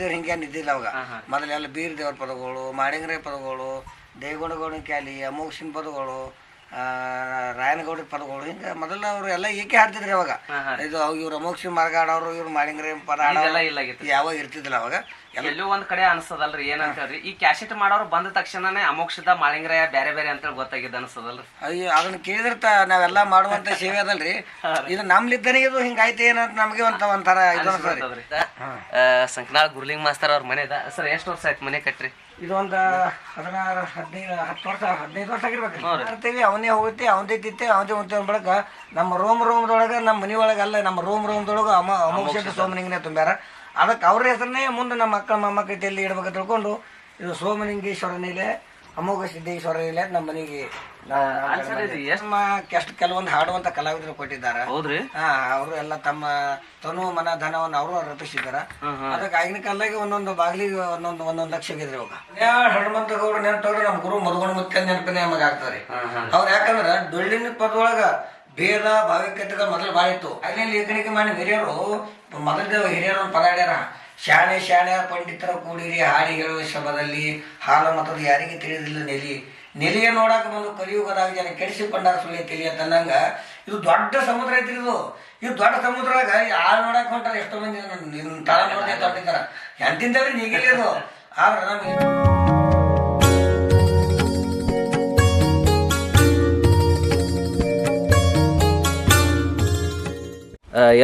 ದೇವ್ರು ಹಿಂಗೆ ಇದ್ದಿಲ್ಲ ಅವಾಗ. ಮೊದಲೆಲ್ಲ ಬೀರ್ ದೇವ್ರ ಪದಗಳು ಮಾಡಿಂಗ್ರೆ ಪದಗಳು ದೇವಗುಣಗೌಡನ ಕ್ಯಾಲಿ ಅಮೋಕ್ಷಿನ ಪದಗಳು ಆ, ರಾಯನಗೌಡರ ಪದಗಳು. ಹಿಂಗೆ ಮೊದಲ ಅವರು ಎಲ್ಲ ಏಕೆ ಹಾಡ್ತಿದ್ರಿ ಅವಾಗ? ಇದು ಇವ್ರು ಅಮೋಕ್ಷಿ ಮಾರ್ಗಾಡೋರು ಇವ್ರು ಮಾಡಿಂಗ್ರೆ ಪದ ಆಡೋರು ಇಲ್ಲ ಯಾವಾಗ ಇರ್ತಿದ್ದಿಲ್ಲ ಅವಾಗ? ಎಲ್ಲ ಒಂದ್ ಕಡೆ ಅನ್ಸದಲ್ರಿ ಏನಂತ ಹೇಳ್ರಿ ಈ ಕ್ಯಾಸೆಟ್ ಮಾಡೋರು ಬಂದ ತಕ್ಷಣನೇ ಅಮೋಕ್ಷದ ಮಾಳಿಂಗ್ರಯ ಬ್ಯಾರೆ ಬೇರೆ ಅಂತೇಳಿ ಗೊತ್ತಾಗಿದ್ದ ಅನ್ಸದಲ್ರಿ. ಅಯ್ಯೋ ಅದನ್ನ ಕೇಳಿದ್ರೆ ನಾವೆಲ್ಲಾ ಮಾಡುವಂತ ಸೇವೆ ಅದಲ್ರಿ. ಇದು ನಮ್ಲಿದ್ದನೇ ಇದು ಹಿಂಗಾಯ್ತು ಏನಂತ ನಮಗೆ ಒಂತ ಒಂಥರ ಇದು ಸಂಕನಾಳ್ ಗುರ್ಲಿಂಗ್ ಮಾಸ್ತರ್ ಅವ್ರ ಮನೆ ಸರ್ ಎಷ್ಟು ವರ್ಷ ಆಯ್ತು ಮನೆ ಕಟ್ರಿ? ಇದು ಒಂದು ಹದಿನಾರು ಹದಿನೈದು ಹತ್ತು ವರ್ಷ ಹದಿನೈದು ವರ್ಷ ಆಗಿರ್ಬೇಕು. ಮಾಡ್ತೀವಿ ಅವನೇ ಹೋಗುತ್ತೆ ಅವನದೇ ತಿತ್ತೆ ಅವನದೇ ಉಂತ ಬಳಕ ನಮ್ಮ ರೂಮ್ ರೂಮ್ದೊಳಗೆ ನಮ್ಮ ಮನೆ ಒಳಗೆ ಅಲ್ಲ ನಮ್ಮ ರೂಮ್ ರೂಮ್ದೊಳಗೆ ಅಮ ಅಮೋಕ್ಷ ಸೋಮನಿಂಗನೇ ತುಂಬ್ಯಾರ. ಅದಕ್ಕೆ ಅವ್ರ ಹೆಸರನ್ನೇ ಮುಂದೆ ನಮ್ಮ ಮಕ್ಕಳ ಮೊಮ್ಮಕ್ಕಳ ಎಲ್ಲಿ ಇಡ್ಬೇಕು ತಿಳ್ಕೊಂಡು ಇದು ಸೋಮಲಿಂಗೇಶ್ವರ ನೀಲೆ ಅಮೋಘ ಸಿದ್ದೇಶ್ವರ ಇಲ್ಲ ನಮ್ಮ ಮನೆಗೆ? ನಮ್ಮ ಕೆಸ್ಟ್ ಕೆಲವೊಂದು ಹಾಡುವಂತ ಕಲಾವಿದರು ಕೊಟ್ಟಿದ್ದಾರೆ. ಹೌದ್ರಿ? ಹಾ ಅವರು ಎಲ್ಲ ತಮ್ಮ ತನು ಮನ ಧನವನ್ನು ಅವರು ರಚಿಸಿದಾರ ಅದಕ್ಕೆ ಆಗಿನ ಕಾಲದಾಗ ಒಂದೊಂದು ಬಾಗಿಲಿಗೆ ಒಂದೊಂದು ಒಂದೊಂದು ಲಕ್ಷ ಇದ್ರಿ ಅವಾಗ ಹನುಮಂತ ಗೌಡ ನೆನಪವ್ರೆ ನಮ್ಮ ಗುರು ಮಧುಗುಣ ಮುತ್ಯ ನೆನಪಿನ ನಮಗೆ ಆಗ್ತಾರೆ ಅವ್ರು ಯಾಕಂದ್ರ ಡೊಳ್ಳಿನ ಪದೊಳಗ ಭೇದ ಭಾವಿಕತೆಗಳು ಮೊದಲು ಭಾಳ ಇತ್ತು. ಅಲ್ಲಿ ಲೇಖನಿಕೆ ಮಾಡಿ ಹಿರಿಯರು ಮೊದಲ ಹಿರಿಯರು ಪದಾಡ್ಯಾರ. ಪದ ಶಾಣೆ ಶಾಣೆ ಪಂಡಿತರ ಕೂಡಿರಿ ಹಾಡಿ ಹೇಳುವ ಶಬದಲ್ಲಿ ಹಾಲ ಮತದ ಯಾರಿಗೆ ತಿಳಿದಿಲ್ಲ ನೆಲಿ. ನೆಲಿಯ ನೋಡಾಕ ಬಂದು ಕಲಿಯುಗದಾಗ ಜನ ಕೆಡಿಸಿಕೊಂಡಾರ ಸುಳ್ಳಿ ತಿಳಿಯ ತನ್ನಂಗ ಇದು ದೊಡ್ಡ ಸಮುದ್ರ ಐತ್ರಿ ಇದು. ಇದು ದೊಡ್ಡ ಸಮುದ್ರದಾಗ ಆಳ್ ನೋಡಕ್ ಹೊಂಟಾರ ಎಷ್ಟೋ ಮಂದಿ ತಳ ನೋಡದೆ ದೊಡ್ಡಿದ್ದಾರ ಎಂತಿಂದವ್ರಿ ನೀಗಿಲ್ಲದು ಆದ್ರೆ ನಮಗೆ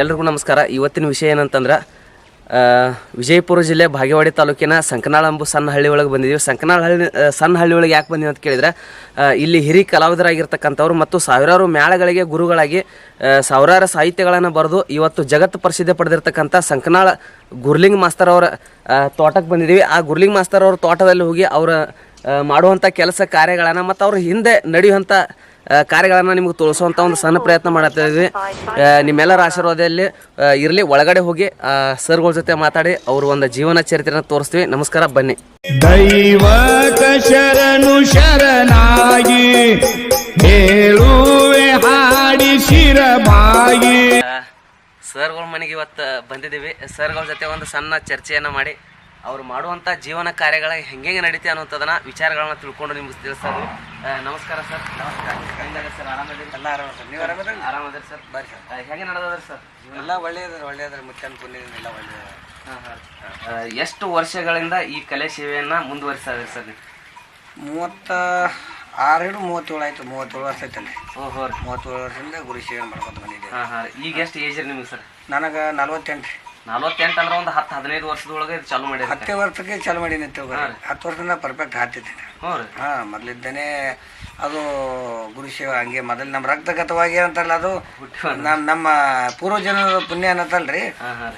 ಎಲ್ರಿಗೂ ನಮಸ್ಕಾರ. ಇವತ್ತಿನ ವಿಷಯ ಏನಂತಂದ್ರೆ ವಿಜಯಪುರ ಜಿಲ್ಲೆ ಭಾಗೇವಾಡಿ ತಾಲೂಕಿನ ಸಂಕನಾಳ ಅಂಬು ಸಣ್ಣ ಹಳ್ಳಿ ಒಳಗೆ ಬಂದಿದ್ದೀವಿ. ಸಂಕನಾಳ ಹಳ್ಳಿ ಸಣ್ಣ ಹಳ್ಳಿ ಒಳಗೆ ಯಾಕೆ ಬಂದೀವಿ ಅಂತ ಕೇಳಿದ್ರೆ ಇಲ್ಲಿ ಹಿರಿ ಕಲಾವಿದರಾಗಿರ್ತಕ್ಕಂಥವ್ರು ಮತ್ತು ಸಾವಿರಾರು ಮೇಳಗಳಿಗೆ ಗುರುಗಳಾಗಿ ಸಾವಿರಾರು ಸಾಹಿತ್ಯಗಳನ್ನು ಬರೆದು ಇವತ್ತು ಜಗತ್ತು ಪ್ರಸಿದ್ಧಿ ಪಡೆದಿರ್ತಕ್ಕಂಥ ಸಂಕನಾಳ ಗುರ್ಲಿಂಗ್ ಮಾಸ್ತರ್ ಅವರ ತೋಟಕ್ಕೆ ಬಂದಿದ್ದೀವಿ. ಆ ಗುರ್ಲಿಂಗ್ ಮಾಸ್ತರ್ ಅವ್ರ ತೋಟದಲ್ಲಿ ಹೋಗಿ ಅವರ ಮಾಡುವಂಥ ಕೆಲಸ ಕಾರ್ಯಗಳನ್ನು ಮತ್ತು ಅವ್ರ ಹಿಂದೆ ನಡೆಯುವಂಥ ಕಾರ್ಯಗಳನ್ನು ನಿಮಗೆ ತೋರಿಸುವಂಥ ಒಂದು ಸಣ್ಣ ಪ್ರಯತ್ನ ಮಾಡ್ತಾ ಇದ್ವಿ. ಆ, ನಿಮ್ಮೆಲ್ಲರ ಆಶೀರ್ವಾದದಲ್ಲಿ ಇರಲಿ ಒಳಗಡೆ ಹೋಗಿ ಸರ್ಗಳ ಜೊತೆ ಮಾತಾಡಿ ಅವ್ರ ಒಂದು ಜೀವನ ಚರಿತ್ರೆಯನ್ನು ತೋರಿಸ್ತೀವಿ. ನಮಸ್ಕಾರ ಬನ್ನಿ. ದೈವ ಶರಣು ಶರಣಾಗಿ ಹೇಳುವೆ ಹಾಡಿ ಶಿರಬಾಗಿ. ಸರ್ಗಳ ಮನೆಗೆ ಇವತ್ತು ಬಂದಿದ್ದೀವಿ. ಸರ್ಗಳ ಜೊತೆ ಒಂದು ಸಣ್ಣ ಚರ್ಚೆಯನ್ನು ಮಾಡಿ. ಅವ್ರು ಮಾಡುವಂಥ ಜೀವನ ಕಾರ್ಯಗಳ ಹೆಂಗೆ ನಡೀತೆ ಅನ್ನೋಂಥದನ್ನ ವಿಚಾರಗಳನ್ನ ತಿಳ್ಕೊಂಡು ನಿಮ್ಗೆ ತಿಳಿಸೋದು ನಮಸ್ಕಾರ ಸರ್. ನಮಸ್ಕಾರ. ಸರ್. ಆರಾಮದಿರಿ ಎಲ್ಲ ಆರಾಮ ಸರ್. ನೀವು ಆರಾಮದ್ರಿ ಆರಾಮದಿರಿ ಸರ್. ಬರ್ರಿ ಸರ್. ಹೆಂಗೆ ನಡೆದದ್ರಿ ಸರ್? ಎಲ್ಲ ಒಳ್ಳೆಯದ್ರಿ ಒಳ್ಳೆಯದ್ರಿ. ಮುಚ್ಚನ್ ಪುಣ್ಯದಿಂದ ಎಲ್ಲ ಒಳ್ಳೇದ ಆ, ಎಷ್ಟು ವರ್ಷಗಳಿಂದ ಈ ಕಲೆ ಸೇವೆಯನ್ನ ಮುಂದುವರಿಸಿದ್ರಿ ಸರ್ ನೀವು? ಮೂವತ್ತ ಆರು ಹಿಡಿದು ಮೂವತ್ತೇಳು ಆಯ್ತು. ಮೂವತ್ತೇಳು ವರ್ಷ ಐತಲ್ಲಿ ಓಹೋ ಮೂವತ್ತೇಳು ವರ್ಷದಿಂದ ಗುರು ಸೇವೆ ಮಾಡ್ಕೊತ ಬಂದಿದ್ದೆ ಹಾಂ ಹಾಂ ಈಗ ಎಷ್ಟು ಏಜ್ ರೀ ನಿಮಗೆ ಸರ್? ನನಗೆ ನಲ್ವತ್ತೆಂಟು ರೀ. ನಲ್ವತ್ತೆಂಟು ಅಂದ್ರೆ ಒಂದು ಹತ್ತು ಹದಿನೈದು ವರ್ಷದೊಳಗೆ ಇದು ಚಾಲು ಮಾಡಿ ಹತ್ತೇ ವರ್ಷಕ್ಕೆ ಚಾಲು ಮಾಡೀನಿ ತಿಳ್ಕೊರಿ. ಹತ್ತು ವರ್ಷದಿಂದ ಪರ್ಫೆಕ್ಟ್ ಹಾಕ್ತಿದ್ದೀನಿ ಹ್ಞೂ ರೀ. ಹಾಂ ಮೊದಲಿದ್ದಾನೆ ಅದು ಗುರು ಶಿವ ಹಂಗೆ ಮೊದಲು ನಮ್ಮ ರಕ್ತಗತವಾಗಿ ಅಂತಲ್ಲ ಅದು ನಮ್ಮ ನಮ್ಮ ಪೂರ್ವಜನರ ಪುಣ್ಯ ಅನ್ನತ್ತಲ್ರಿ.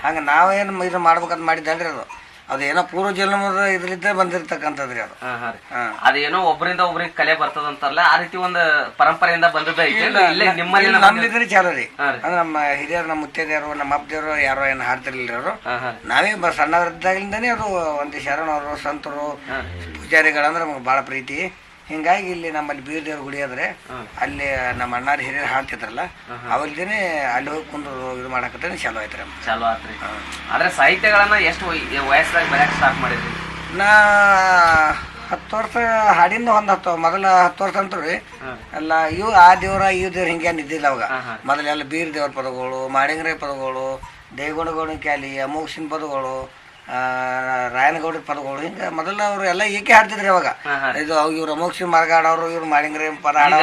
ಹಂಗೆ ನಾವೇನು ಇದು ಮಾಡ್ಬೇಕಂತ ಮಾಡಿದ್ದಲ್ರಿ ಅದು. ಅದು ಏನೋ ಪೂರ್ವ ಜನ್ಮದ ಇದರಿಂದ ಬಂದಿರತಕ್ಕಂಥದ್ರಿ ರೀ ಅದು. ಹಾ, ಹಾಂ ರೀ. ಹಾಂ. ಅದೇನೋ ಒಬ್ಬರಿಂದ ಒಬ್ಬರಿಗೆ ಕಲೆ ಬರ್ತದಂತಾರಲ್ಲ ಆ ರೀತಿ ಒಂದು ಪರಂಪರೆಯಿಂದ ಬಂದದ ಇಲ್ಲೇ ನಿಮ್ಮಲ್ಲಿ ನಮ್ಲಿದ್ರೆ ಚಾಲು ರೀ. ಹಾಂ ರೀ. ಅಂದ್ರೆ ನಮ್ಮ ಹಿರಿಯರು ನಮ್ಮ ಮುತ್ತೈದೆಯರು ನಮ್ಮ ಅಪ್ಪದೇವರು ಯಾರೋ ಏನು ಹಾಡ್ತಿರ್ಲಿಲ್ಲ ಅವರು. ಹಾಂ ಹಾಂ ನಾವೇ ಬ ಅದು ಒಂದು ಶರಣವರು ಸಂತರು ಪೂಜಾರಿಗಳಂದ್ರೆ ನಮಗೆ ಭಾಳ ಪ್ರೀತಿ. ಹಿಂಗಾಗಿ ಇಲ್ಲಿ ನಮ್ಮಲ್ಲಿ ಬೀರ್ ದೇವ್ರ ಗುಡಿ ಆದ್ರೆ ಅಲ್ಲಿ ನಮ್ಮ ಅಣ್ಣಾರ ಹಿರಿಯರು ಹಾಡ್ತಿದ್ರಲ್ಲ ಅವಲ್ದೇನೆ ಅಲ್ಲಿ ಹೋಗಿ ಕುಂದು ಇದು ಮಾಡಕತ್ತೆ ಚಾಲು ಆಯ್ತು ರೀ ಚಾಲು ಆತ್ರಿ. ಆದ್ರೆ ಸಾಹಿತ್ಯಗಳನ್ನ ಎಷ್ಟು ವಯ- ವಯಸ್ಸಾಗಿ ಬರೆಯಕ್ಕೆ ಸ್ಟಾರ್ಟ್ ಮಾಡಿದ್ರಿ? ನಾ ಹತ್ತು ವರ್ಷ ಹಾಡಿಂದ ಒಂದು ಹತ್ತು ಮೊದಲ ಹತ್ತು ವರ್ಷ ಅಂತೂ ರೀ. ಎಲ್ಲ ಇವು ಆ ದೇವ್ರ ಈ ದೇವ್ರ ಹಿಂಗೇನು ಇದ್ದಿಲ್ಲ ಅವಾಗ. ಮೊದಲೆಲ್ಲ ಬೀರ್ ದೇವ್ರ ಪದಗಳು ಮಾಡಿಂಗ್ರೆ ಪದಗಳು ದೇಗುಣಗೋಣ ಕ್ಯಾಲಿ ಅಮೋಕ್ಷಿನ ಪದಗಳು ಆ, ರಾಯನಗೌಡರ ಪದಗಳು. ಹಿಂಗೆ ಮೊದಲ ಅವ್ರು ಎಲ್ಲ ಏಕೆ ಹಾಡ್ತಿದ್ರು ಅವಾಗ ಇದು ಇವ್ರು ಅಮೋಕ್ಷಿ ಮರಗಾಡೋರು ಇವ್ರು ಮಾಡಿಂಗ್ರೆ ಪದ ಆಡೋರು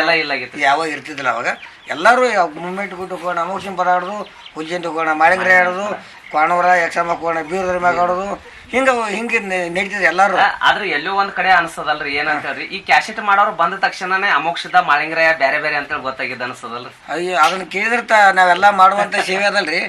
ಯಾವಾಗ ಇರ್ತಿದ್ದಿಲ್ಲ ಅವಾಗ. ಎಲ್ಲರೂ ಮೂಮೆಂಟ್ ಗುಟ್ಟು ಕೋಣ ಅಮೋಕ್ಷಿ ಪದ ಆಡೋದು ಹುಜ್ಜಂತ ಕೋಣ ಮಾಡಿಂಗ್ರೆ ಆಡೋದು ಕೋಣವರ ಯಕ್ಷಮ ಕೋಣ ಬೀರದ್ರ ಮ್ಯಾಗ ಆಡೋದು ಹಿಂಗೆ ಹಿಂಗ ನಡೀತದೆ ಎಲ್ಲಾರು. ಆದ್ರೆ ಎಲ್ಲೋ ಒಂದ್ ಕಡೆ ಅನ್ಸದಲ್ರಿ ಏನಂತ ಹೇಳ್ರಿ ಈ ಕ್ಯಾಶೆಟ್ ಮಾಡೋರು ಬಂದ ತಕ್ಷಣನೇ ಅಮೋಕ್ಷದ ಮಾಳಿಂಗ್ರಯ ಬ್ಯಾರೆ ಬೇರೆ ಅಂತೇಳಿ ಗೊತ್ತಾಗಿದ್ದ ಅನ್ಸದಲ್ರಿ. ಅಯ್ಯೋ ಅದನ್ನ ಕೇಳಿದ್ರತ ತ- ನಾವೆಲ್ಲ ಮಾಡುವಂತ ಸೇವೆ ಅದಲ್ರಿ.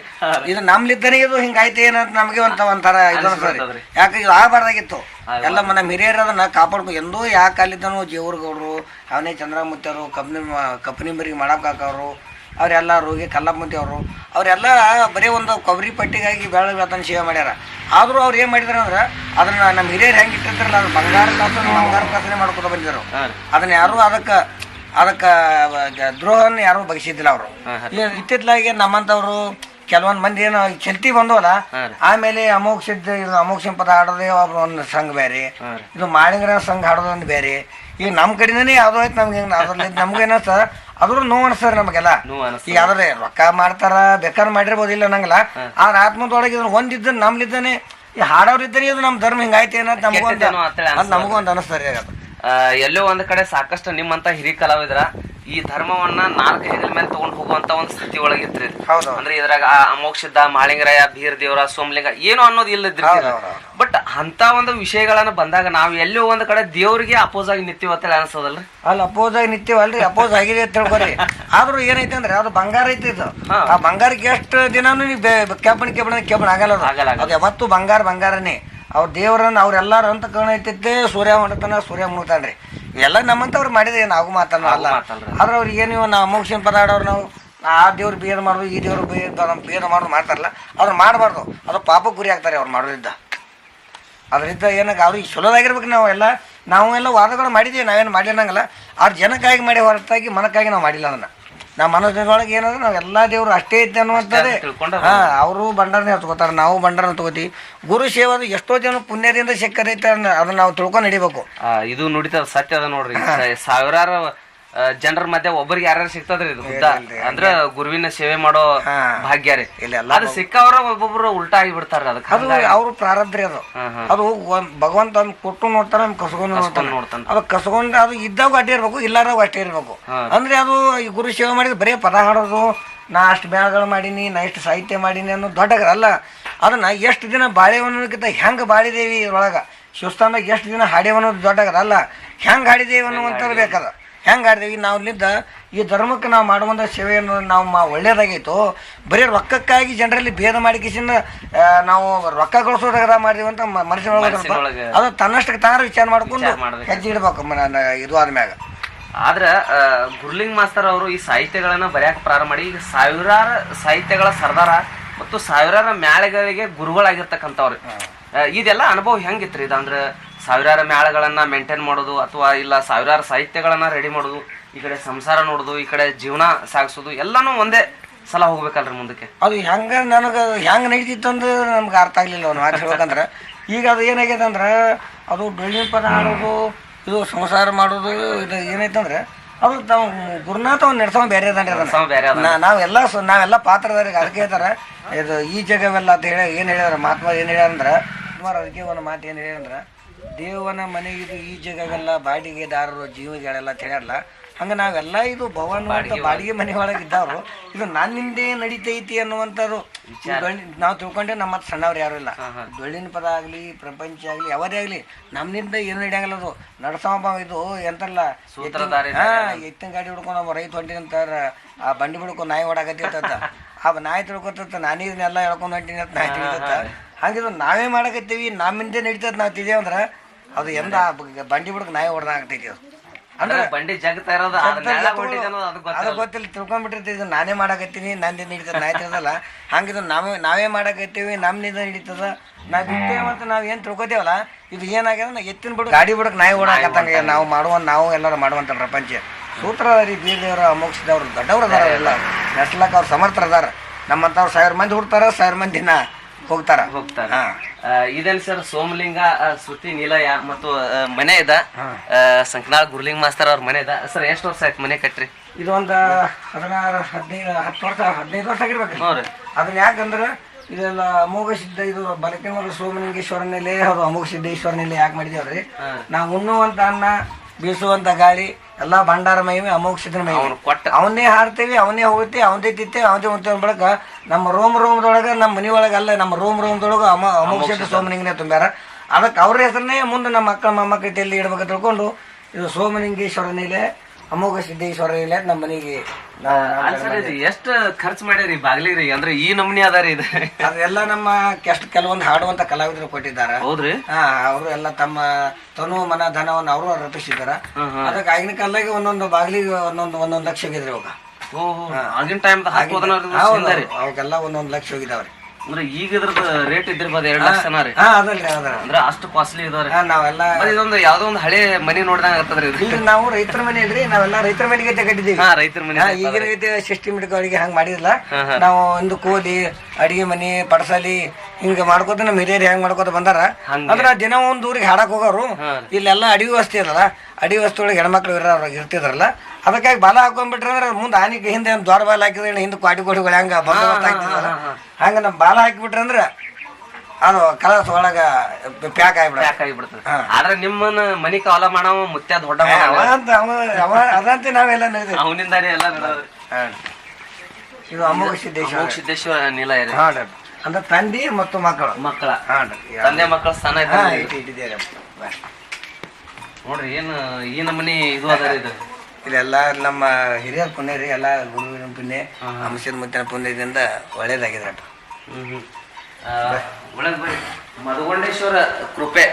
ಇದು ನಮ್ಲಿದ್ದನೇ ಇದು ಹಿಂಗಾಯ್ತು ಏನಂತ ನಮಗೆ ಒಂತ ಒಂಥರ ಇದು ಅನ್ಸದ್ರಿ ಯಾಕೆ ಇದು ಆಗಬಾರ್ದಾಗಿತ್ತು? ಎಲ್ಲ ನಮ್ಮ ಹಿರಿಯರು ಅದನ್ನ ಕಾಪಾಡ್ಕೊ ಎಂದೂ ಯಾಕೆ ಅಲ್ಲಿದ್ದನು ಜೇವರ್ಗೌಡ್ರು ಅವನೇ ಚಂದ್ರಮೂರ್ತಿಯವರು ಕಂಪ್ನಿ ಕಂಪ್ನಿ ಮರಿಗೆ ಮಾಡಕ್ ಹಾಕವ್ರು ಅವರೆಲ್ಲ ರೋಗಿ ಕಲ್ಲಮ್ಮಂತಿ ಅವರು ಅವರೆಲ್ಲ ಬರೀ ಒಂದು ಕೊಬ್ಬರಿ ಪಟ್ಟಿಗಾಗಿ ಬೆಳೆ ಅದನ್ನು ಸೇವೆ ಮಾಡ್ಯಾರ. ಆದರೂ ಅವ್ರು ಏನು ಮಾಡಿದಾರೆ ಅಂದ್ರೆ ಅದನ್ನ ನಮ್ಮ ಹಿರಿಯರು ಹೆಂಗೆ ಇಟ್ಟಿರ್ತಾರಲ್ಲ ಅದು ಬಂಗಾರ ಕಾಸು ಬಂಗಾರ ಕಾಸನೆ ಮಾಡ್ಕೊತ ಬಂದಿದ್ರು. ಅದನ್ನ ಯಾರು ಅದಕ್ಕೆ ಅದಕ್ಕೆ ದ್ರೋಹನ ಯಾರು ಬಗೆಸಿದ್ದಿಲ್ಲ ಅವರು. ಇತ್ತಿತ್ತಲಾಗಿ ನಮ್ಮಂಥವ್ರು ಕೆಲವೊಂದು ಮಂದಿ ಏನು ಚಲ್ತಿ ಬಂದವಲ್ಲ ಆಮೇಲೆ ಅಮೋಕ್ಷ ಅಮೋಘ ಪದ ಹಾಡೋದೇ ಒಂದು ಸಂಘ ಬೇರೆ. ಇದು ಮಾಳಿಂಗರ ಸಂಘ ಹಾಡೋದೊಂದು ಬೇರೆ. ಈಗ ನಮ್ಮ ಕಡೆನೇ ಯಾವ್ದೋ ಆಯ್ತು ನಮ್ಗೆ ಅದ್ರಲ್ಲಿ ನಮ್ಗೆ ಏನತ್ತ ಅದ್ರ ನೋವು ಸರ್ ನಮಗೆಲ್ಲ. ಈಗ ಅದ್ರ ರೊಕ್ಕ ಮಾಡ್ತಾರ ಬೇಕಾದ್ರೆ ಮಾಡಿರ್ಬೋದು ಇಲ್ಲ ನಂಗಲ್ಲ ಆದ್ರೆ ಆತ್ಮದೊಳಗೆ ಇದನ್ನ ಹೊಂದಿದ್ದ ನಮ್ಲಿದ್ದಾನೆ ಈ ಹಾಡೋರಿದ್ದಾನೆ ಇದು ನಮ್ಮ ಧರ್ಮ ಹಿಂಗಾಯ್ತು ಏನಂತ ನಮಗೂ ಅಂತ ನಮಗೂ ನಮಗೊಂದು ಅನಿಸ್ತಾರೆ ಎಲ್ಲೋ ಒಂದ್ ಕಡೆ ಸಾಕಷ್ಟು ನಿಮ್ಮಂತ ಹಿರಿಯ ಕಲಾವಿದರ ಈ ಧರ್ಮವನ್ನ ನಾಲ್ಕು ಹೆಗಲ ಮೇಲೆ ತಗೊಂಡು ಹೋಗುವಂತ ಒಂದು ಸ್ಥಿತಿ ಒಳಗಿತ್ರಿ. ಹೌದು. ಅಂದ್ರೆ ಇದ್ರಾಗ ಆ ಅಮೋಕ್ಷದ ಮಾಳಿಂಗರಾಯ ಬೀರ್ ದೇವರ ಸೋಮಲಿಂಗ ಏನು ಅನ್ನೋದು ಇಲ್ಲದ್ರಿ. ಬಟ್ ಅಂತ ಒಂದು ವಿಷಯಗಳನ್ನ ಬಂದಾಗ ನಾವು ಎಲ್ಲೋ ಒಂದ್ ಕಡೆ ದೇವ್ರಿಗೆ ಅಪೋಸ್ ಆಗಿ ನಿತ್ಯ ಅಂತೇಳಿ ಅನ್ಸೋದಲ್ರಿ ಅಲ್ಲಿ ಅಪೋಸ್ ಆಗಿ ನಿತ್ಯವಲ್ರಿ ಅಪೋಸ್ ಆಗಿದೆ ಅಂತ ತಿಳ್ಕೊರಿ ಆದ್ರೂ ಏನೈತೆ ಅಂದ್ರೆ ಅದು ಬಂಗಾರ ಐತಿ ಇದು ಆ ಬಂಗಾರಕ್ಕೆ ಎಷ್ಟು ದಿನಾನು ನೀವು ಕೆಬ್ಬಣ ಕೆಬ್ಬಣ ಕೆಬ್ಬಣ ಆಗಲ್ಲ ಅದು. ಆಗಲ್ಲ, ಯಾವತ್ತು ಬಂಗಾರ ಬಂಗಾರನೇ ಅವ್ರ ದೇವರನ್ನ ಅವ್ರೆಲ್ಲಾರು ಅಂತ ಕಣ ಐತಿ ಸೂರ್ಯ ಮಾಡ್ತಾನ ಸೂರ್ಯ ಮುಗ್ತಾನ್ರಿ ಎಲ್ಲ ನಮ್ಮಂತವ್ರು ಮಾಡಿದ್ರೆ ನಾವು ಮಾತನ್ನ ಅಲ್ಲ. ಆದ್ರೆ ಅವ್ರಿಗೆ ಏನು ನಾವು ಅಮೋಕ್ಷನ್ ಪದಾಡೋರು ನಾವು? ಆ ದೇವ್ರು ಬೇದ ಮಾಡೋದು ಈ ದೇವ್ರ ನಮ್ಮ ಬೇದ ಮಾಡೋದು ಮಾಡ್ತಾರಲ್ಲ ಅವ್ರು ಮಾಡಬಾರ್ದು. ಅದು ಪಾಪ ಗುರಿ ಆಗ್ತಾರೆ ಅವ್ರು ಮಾಡೋದ್ರಿಂದ. ಅದರಿಂದ ಏನಾಗ ಅವ್ರಿಗೆ ಚಲೋದಾಗಿರ್ಬೇಕು ನಾವು ಎಲ್ಲ. ನಾವು ಎಲ್ಲ ವಾದಗಳು ಮಾಡಿದ್ದೀವಿ ನಾವೇನು ಮಾಡಿಲ್ಲಂಗಲ್ಲ ಅವ್ರ ಜನಕ್ಕಾಗಿ ಮಾಡಿ ಹೊರತಾಗಿ ಮನಕ್ಕಾಗಿ ನಾವು ಮಾಡಿಲ್ಲ ಅದನ್ನ. ನಮ್ಮ ಮನಸ್ಸಿನೊಳಗೆ ಏನಂದ್ರೆ ನಾವು ಎಲ್ಲ ದೇವರು ಅಷ್ಟೇ ಇದ್ದೆ ಅನ್ನುವಂಥದ್ದೇ. ಹಾಂ ಅವರು ಭಂಡಾರನೇ ತಗೋತಾರೆ ನಾವು ಭಂಡಾರನ ತಗೋತೀವಿ ಗುರು ಸೇವಾದ ಎಷ್ಟೋ ಜನ ಪುಣ್ಯದಿಂದ ಸಿಕ್ಕದೈತೆ ಅದನ್ನ ಅದನ್ನ ನಾವು ತಿಳ್ಕೊಂಡು ನಡಿಬೇಕು. ಇದು ನುಡಿತದ ಸತ್ಯ ಅದ ನೋಡ್ರಿ. ಸಾವಿರಾರು ಜನರ ಮಧ್ಯೆ ಒಬ್ಬರಿಗೆ ಯಾರ್ಯಾರು ಸಿಗ್ತದ್ರಿ ಇದು ಹುದ್ದ ಅಂದ್ರ ಗುರುವಿನ ಸೇವೆ ಮಾಡೋ. ಭಾಗ್ಯ ರೀ. ಅದು ಸಿಕ್ಕವ್ರ ಒಬ್ಬೊಬ್ರು ಉಲ್ಟಾ ಆಗಿ ಬಿಡ್ತಾರ ಅದಕ್ಕೆ. ಅದು ಅವ್ರ ಪ್ರಾರಬ್ಧ ಅದು. ಅದು ಭಗವಂತ ಒಂದು ಕೊಟ್ಟು ನೋಡ್ತಾರ ಒಂದು ಕಸ್ಕೊಂಡು ನೋಡ್ತಾನೆ. ನೋಡ್ತಾನೆ. ಅದು ಕಸ್ಕೊಂಡು ಅದು ಇದ್ದಾಗ ಅಡ್ಡಿ ಇರ್ಬೇಕು ಇಲ್ಲಾರಾಗ ಅಷ್ಟೇ ಇರ್ಬೇಕು. ಅಂದ್ರೆ ಅದು ಈ ಗುರು ಸೇವೆ ಮಾಡಿದ್ರೆ ಬರೀ ಪದ ಹಾಡೋದು ನಾ ಅಷ್ಟು ಬ್ಯಾಳ್ಗಳು ಮಾಡೀನಿ ನಾ ಇಷ್ಟು ಸಾಹಿತ್ಯ ಮಾಡೀನಿ ಅನ್ನೋ ದೊಡ್ಡ ಅಲ್ಲ ಅದನ್ನ ಎಷ್ಟು ದಿನ ಬಾಳೆವನ್ನೋದಕ್ಕಿಂತ ಹೆಂಗೆ ಬಾಳಿದೇವಿ ಇದ್ರೊಳಗೆ? ಶಿವಸ್ಥಾನದಾಗ ಎಷ್ಟು ದಿನ ಹಾಡೇವನ್ನೋದು ದೊಡ್ಡ ಅಲ್ಲ ಹೆಂಗೆ ಹಾಡಿದೇವಿ ಅನ್ನುವಂಥದ್ದು ಬೇಕದ. ಹೆಂಗೆ ಆಡ್ದೇವಿ? ನಾವು ಇಲ್ಲಿದ್ದ ಈ ಧರ್ಮಕ್ಕೆ ನಾವು ಮಾಡುವಂಥ ಸೇವೆಯನ್ನು ನಾವು ಮಾ ಒಳ್ಳೇದಾಗೈತು ಬರೀ ರೊಕ್ಕಕ್ಕಾಗಿ ಜನರಲ್ಲಿ ಭೇದ ಮಾಡಿ ಕಿಸಿಂದ ನಾವು ರೊಕ್ಕ ಗಳಿಸೋದಾಗ ಮಾಡಿದೀವಿ ಅಂತ ಮನಸ್ಸಿನ ಮನಸ್ಸಿನೊಳಗೆ ಅದು ತನ್ನಷ್ಟಕ್ಕೆ ತಾನು ವಿಚಾರ ಮಾಡ್ಕೊಂಡು. ಹೆಜ್ಜೆ ಇಡ್ಬೇಕು ಇದು ಆದ್ಮ್ಯಾಗ. ಆದ್ರ ಗುರ್ಲಿಂಗ್ ಮಾಸ್ತರ್ ಅವರು ಈ ಸಾಹಿತ್ಯಗಳನ್ನ ಬರೆಯಕ್ಕೆ ಪ್ರಾರಂಭ ಮಾಡಿ ಈಗ ಸಾವಿರಾರು ಸಾಹಿತ್ಯಗಳ ಸರ್ದಾರ ಮತ್ತು ಸಾವಿರಾರು ಮ್ಯಾಳೆಗಳಿಗೆ ಗುರುಗಳಾಗಿರ್ತಕ್ಕಂಥವ್ರು. ಇದೆಲ್ಲ ಅನುಭವ ಹೆಂಗಿತ್ರಿ ಇದು? ಅಂದ್ರೆ ಸಾವಿರಾರು ಮ್ಯಾಳಗಳನ್ನು ಮೇಂಟೈನ್ ಮಾಡೋದು ಅಥವಾ ಇಲ್ಲ ಸಾವಿರಾರು ಸಾಹಿತ್ಯಗಳನ್ನು ರೆಡಿ ಮಾಡೋದು ಈ ಕಡೆ ಸಂಸಾರ ನೋಡೋದು ಈ ಕಡೆ ಜೀವನ ಸಾಗಿಸೋದು ಎಲ್ಲನೂ ಒಂದೇ ಸಲ ಹೋಗ್ಬೇಕಲ್ರಿ ಮುಂದಕ್ಕೆ. ಅದು ಹೆಂಗ ನನಗೆ ಹೆಂಗೆ ನಡೀತಿತ್ತು ಅಂದ್ರೆ ನಮ್ಗೆ ಅರ್ಥ ಆಗಲಿಲ್ಲ ಅವ್ನು. ಮಾತು ಹೇಳ್ಬೇಕಂದ್ರೆ ಈಗ ಅದು ಏನಾಗೈತೆ ಅಂದ್ರೆ ಅದು ಬೆಳ್ಳಿನ ಪದ ಆಡೋದು ಇದು ಸಂಸಾರ ಮಾಡೋದು ಇದು ಏನೈತಂದ್ರೆ ಅದು ನಾವು ಗುರುನಾಥ ಅವ್ನು ನಡೆಸೋ ಬೇರೆ ಅದನ್ನ. ನಾವೆಲ್ಲ ನಾವೆಲ್ಲ ಪಾತ್ರದವ್ರಿಗೆ ಅದಕ್ಕೆ ಹೇಳ್ತಾರೆ ಇದು ಈ ಜಗವೆಲ್ಲ ಅಂತ ಹೇಳಿ ಏನು ಹೇಳ್ಯಾರ ಮಹಾತ್ಮ ಏನು ಹೇಳ್ಯಾರಂದ್ರೆ ಸುಮಾರು ಅದಕ್ಕೆ ಒಂದು ಮಾತು ಏನು ಹೇಳ್ಯಾರಂದ್ರೆ ದೇವನ ಇದು ಈ ಜಗವೆಲ್ಲ ಬಾಡಿಗೆದಾರರು ಜೀವಿಗಳೆಲ್ಲ ತಿಳಿಯಲ್ಲ ಹಂಗ ನಾವೆಲ್ಲ ಇದು ಭವನ ಅಂತ ಬಾಡಿಗೆ ಮನೆ ಒಳಗೆ ಇದ್ದವರು ಇದು ನನ್ನಿಂದೆ ನಡಿತೈತಿ ಅನ್ನುವಂಥದ್ದು. ನಾವು ತಿಳ್ಕೊಂಡ್ರೆ ನಮ್ಮ ಮತ್ತೆ ಸಣ್ಣವ್ರು ಯಾರು ಇಲ್ಲ. ದೊಳ್ಳಿನ ಪದ ಆಗಲಿ ಪ್ರಪಂಚ ಆಗಲಿ ಯಾವುದೇ ಆಗಲಿ ನಮ್ಮಿಂದ ಏನು ನಡೆಯಂಗಿಲ್ಲ ಅದು. ನಡ್ಸೋಬ ಇದು ಎಂತಲ್ಲ ಎತ್ತಿನ ಗಾಡಿ ಹಿಡ್ಕೊಂಡು ನಮ್ಮ ರೈತ ಹೊಂಟಿನ ಅಂತಾರ ಆ ಬಂಡಿ ಬಿಡ್ಕೊಂಡು ನಾಯಿ ಓಡಾಕತ್ತಿತ್ತ ಆ ನಾಯಿ ತಿಳ್ಕೊತ ನಾನು ಇದನ್ನೆಲ್ಲ ಹೇಳ್ಕೊಂಡು ಹೊಂಟಿನಿ ಅಂತ ನಾಯಿ ತಿಳಿದತ್ತ ಹಂಗಿದು ನಾವೇ ಮಾಡಕತ್ತೀವಿ ನಮ್ಮಿಂದೆ ನಡೀತದ ನಾವು ತಿದೇವ್ ಅಂದ್ರೆ ಅದು ಎಂದ ಬಂಡಿ ಬಿಡಕ್ ನಾಯಿ ಹೊಡೆದಾಗತೈತಿ ಅದು. ಅಂದ್ರೆ ಬಂಡಿ ಜಗತ್ತ ಇರೋದು ಅದ್. ಗೊತ್ತಿಲ್ಲ ತಿಳ್ಕೊಂಡ್ಬಿಟ್ಟಿರ್ತೀವಿ ಇದು ನಾನೇ ಮಾಡಾಕತ್ತೀನಿ ನಂದೇ ಹಿಡಿತದ ನಾಯಿ ತಿಳಿದಲ್ಲ ಹಂಗಿದು ನಾವೇ ನಾವೇ ಮಾಡಕತ್ತೀವಿ ನಮ್ಮಿಂದ ನಡೀತದ ನಾವು ಬಿಟ್ಟೇವೆ ಮತ್ತು ನಾವು ಏನು ತಿಳ್ಕೊತೇವಲ್ಲ ಇದು ಏನಾಗ್ಯದ ನಾ ಎತ್ತಿನ ಬಿಡು ಗಾಡಿ ಬಿಡಕ್ ನಾಯಿ ಓಡಾಕತ್ತಂಗ ನಾವು ಮಾಡುವ ನಾವು ಎಲ್ಲರೂ ಮಾಡುವಂತ ಪ್ರಪಂಚ. ಸೂತ್ರಧಾರಿ ಬೀರದೇವ್ರ ಅಮೋಕ್ಷದವ್ರು ದೊಡ್ಡವ್ರು ಅದಾರ ಎಲ್ಲ. ನೆಟ್ಲಕ್ ಅವ್ರು ಸಮರ್ಥರ ಅದಾರ. ನಮ್ಮಂತವ್ರು ಸಾವಿರ ಮಂದಿ ಹುಡ್ತಾರ ಸಾವಿರ ಮಂದಿನ ದಿನ ಹೋಗ್ತಾರ? ಹೋಗ್ತಾರೆ. ಇದೇನ್ ಸರ್ ಸೋಮಲಿಂಗ ಸುತಿ ಶ್ರುತಿ ನಿಲಯ ಮತ್ತು ಮನೆ ಇದ. ಸಂಕನಾಳ ಗುರ್ಲಿಂಗ್ ಮಾಸ್ತರ್ ಅವ್ರ ಮನೆ ಇದ. ಸರ್ ಎಷ್ಟು ವರ್ಷ ಆಯ್ತು ಮನೆ ಕಟ್ರಿ? ಇದು ಒಂದು ಹದಿನಾರು ಹದಿನೈದು ಹತ್ತು ವರ್ಷ ಹದಿನೈದು ವರ್ಷ ಆಗಿರ್ಬೇಕು. ಅದನ್ನ ಯಾಕಂದ್ರೆ ಇದೆಲ್ಲ ಅಮೋಘ ಸಿದ್ಧ ಇದು ಬಲಕಿನೂರು ಸೋಮಲಿಂಗೇಶ್ವರನಲ್ಲೇ ಅದು ಅಮೋಘ ಸಿದ್ಧೇಶ್ವರನಲ್ಲಿ ಯಾಕೆ ಮಾಡಿದೇವ್ರಿ ನಾವು ಉಣ್ಣುವಂತ ಅನ್ನ ಬೀಸುವಂತ ಗಾಳಿ ಎಲ್ಲ ಭಂಡಾರ ಮಹಿಮೆ ಅಮೋಕ್ಷದ ಮಹಿಮೆ. ಅವ್ನು ಕೊಟ್ಟ ಅವನ್ನೇ ಹಾಡ್ತೀವಿ ಅವನೇ ಹೋಗ್ತೀವಿ ಅವನೇ ತಿತ್ತೇವೆ ಅವನೇ ಉಣ್ತೇವೆ ಬಳಕ ನಮ್ಮ ರೂಮ್ ರೂಮ್ದೊಳಗೆ ನಮ್ಮ ಮನೆ ಒಳಗೆ ಅಲ್ಲ ನಮ್ಮ ರೂಮ್ ರೂಮ್ದೊಳಗೆ ಅಮ ಅಮೋಕ್ಷದ ಸೋಮನಿಂಗನೇ ತುಂಬ್ಯಾರ. ಅದಕ್ಕೆ ಅವ್ರ ಹೆಸರನ್ನೇ ಮುಂದೆ ನಮ್ಮ ಮಕ್ಕಳ ಮೊಮ್ಮಕ್ಕಳ ಇಡ್ಬೇಕು ತಿಳ್ಕೊಂಡು ಇದು ಸೋಮಲಿಂಗೇಶ್ವರ ನೀಲೆ ಅಮೋಘ ಸಿದ್ದೇಶ್ವರ ಇಲ್ಲ ನಮ್ಮ ಮನೆಗೆ ಎಷ್ಟು ಖರ್ಚು ಮಾಡ್ಯಾರಿ ಬಾಗ್ಲಿಗ್ರಿ? ಅಂದ್ರೆ ಈ ನಮೂನಿ ಅದಾರಿ ಇದು. ಅದೆಲ್ಲ ನಮ್ಮ ಕೆಸ್ಟ್ ಕೆಲವೊಂದು ಹಾಡುವಂತ ಕಲಾವಿದರು ಕೊಟ್ಟಿದ್ದಾರೆ. ಹೌದ್ರಿ? ಹಾ ಅವರು ಎಲ್ಲ ತಮ್ಮ ತನು ಮನ ಧನವನ್ನು ಅವರು ರಚಿಸಿದಾರ ಅದಕ್ಕೆ ಆಗಿನ ಕಾಲದಾಗ ಒಂದೊಂದು ಬಾಗ್ಲಿ ಒಂದೊಂದು ಒಂದೊಂದು ಲಕ್ಷ ಹೋಗಿದ್ರಿ ಅವಾಗ ಓಹೋ ಆಗಿನ ಟೈಮ್ ಅವಾಗೆಲ್ಲ ಒಂದೊಂದು ಲಕ್ಷ ಹೋಗಿದಾವ್ರಿ ಅಂದ್ರೆ ಈಗ ಇದ್ರದ್ದು ರೇಟ್ ಇದ್ದಿರ್ಬೋದು ಎರಡು ಲಕ್ಷನ ರೀ. ಹಾ ಅದಲ್ರಿ ಅದರ ಅಂದ್ರೆ ಅಷ್ಟು ಕಾಸ್ಟ್ಲಿ ಇದಾವ್ರಿ ನಾವೆಲ್ಲ ಮತ್ತೆ ಇದೊಂದು ಯಾವ್ದೋ ಒಂದು ಹಳೆ ಮನೆ ನೋಡ್ದಂಗ ಆಗ್ತದ್ರಿ ಇದು. ಈಗ ನಾವು ರೈತರ ಮನೆ ಇದ್ರಿ ನಾವೆಲ್ಲ ರೈತರ ಮನೆಗೆ ಕಟ್ಟಿದ್ದೀವಿ. ಹಾ ರೈತರ ಮನೆ ಹಾ, ಈಗಿನ ರೀತಿ ಸಿಸ್ಟಮೆಟಿಕ್ ಅವರಿಗೆ ಹಂಗ್ ಮಾಡಿದಿಲ್ಲ. ನಾವು ಒಂದು ಕೋಲಿ ಅಡಿಗೆ ಮನಿ ಪಡಸಾಲಿ ಹಿಂಗ ಮಾಡ್ಕೋತ ನಮ್ಮ ಹಿರಿಯರು ಹೆಂಗ್ ಮಾಡ್ಕೋತ ಬಂದಾರ. ಅಂದ್ರೆ ದಿನ ಒಂದ್ ಊರಿಗೆ ಹಾಡಕ್ ಹೋಗೋರು ಇಲ್ಲೆಲ್ಲಾ ಅಡಿಗೆ ವಸ್ತಿ ಅದಲ್ಲ. ಅಡಿಗೆ ವ್ಯವಸ್ಥೆ ಒಳಗೆ ಹೆಣ್ಮಕ್ಳು ಇರೋ ಇರ್ತಿದ್ರಲ್ಲ. ಅದಕ್ಕಾಗಿ ಬಾಲ ಹಾಕೊಂಡ್ಬಿಟ್ರೆ ಅಂದ್ರೆ ಮುಂದೆ ಆನೆಗೆ ಹಿಂದೆ ಏನು ದ್ವಾರ ಬಾಲ ಹಾಕಿದ್ರೆ ಹಿಂದೆ ಕ್ವಾಟಿ ಕೋಟಿಗಳು ಹೆಂಗ ಬಂದೋಬಸ್ತ್ ಹಂಗೆ ನಮ್ಮ ಬಾಲ ಹಾಕಿಬಿಟ್ರೆ ಅಂದ್ರೆ ಅದು ಕಲಸ ಒಳಗ ಪ್ಯಾಕ್ ಆಗ್ಬಿಡ ಪ್ಯಾಕ್ ಆಗಿಬಿಡ್ತದೆ. ಹಾ. ಆದ್ರೆ ನಿಮ್ಮನ್ನ ಮನಿ ಕಾಲ ಮಾಡವ ಮುತ್ಯ ದೊಡ್ಡ ಅಂತ ಅವ ಅವ ಅದಂತೆ ನಾವೆಲ್ಲ ನಡೆದಿವಿ ಅವನಿಂದಾನೇ ಎಲ್ಲ ನಡೆದವ್ರಿ. ಇದು ಅಮೋಘ ಸಿದ್ದೇಶ್ವರ. ಅಮೋಘ ಸಿದ್ದೇಶ್ವರ ನಿಲಯ ರೀ ಹಾಂ ಅಂದ್ರೆ ತಂದೆ ಮತ್ತು ಮಕ್ಕಳು. ಮಕ್ಕಳ. ಹಾಂ ತಂದೆ ಮಕ್ಕಳ ಸ್ಥಾನ ಹಾ ಇಟ್ಟಿದ್ದೀರಿ. ನೋಡ್ರಿ ಏನ್ ಈ ನಮನಿ ಇದು ಅದ ರೀ ಇದು. ಇದೆಲ್ಲ ನಮ್ಮ ಹಿರಿಯರ ಪುಣ್ಯ ರೀ ಎಲ್ಲ ಗುರುವಿನ ಪುಣ್ಯ ಅಂಶದ ಮುತ್ತಿನ ಪುಣ್ಯದಿಂದ ಒಳ್ಳೇದಾಗಿದೆ ಅಟ ಒಳಗ್ ಬರ್ರಿ. ಮಧುಗೊಂಡೇಶ್ವರ ಕೃಪೆ.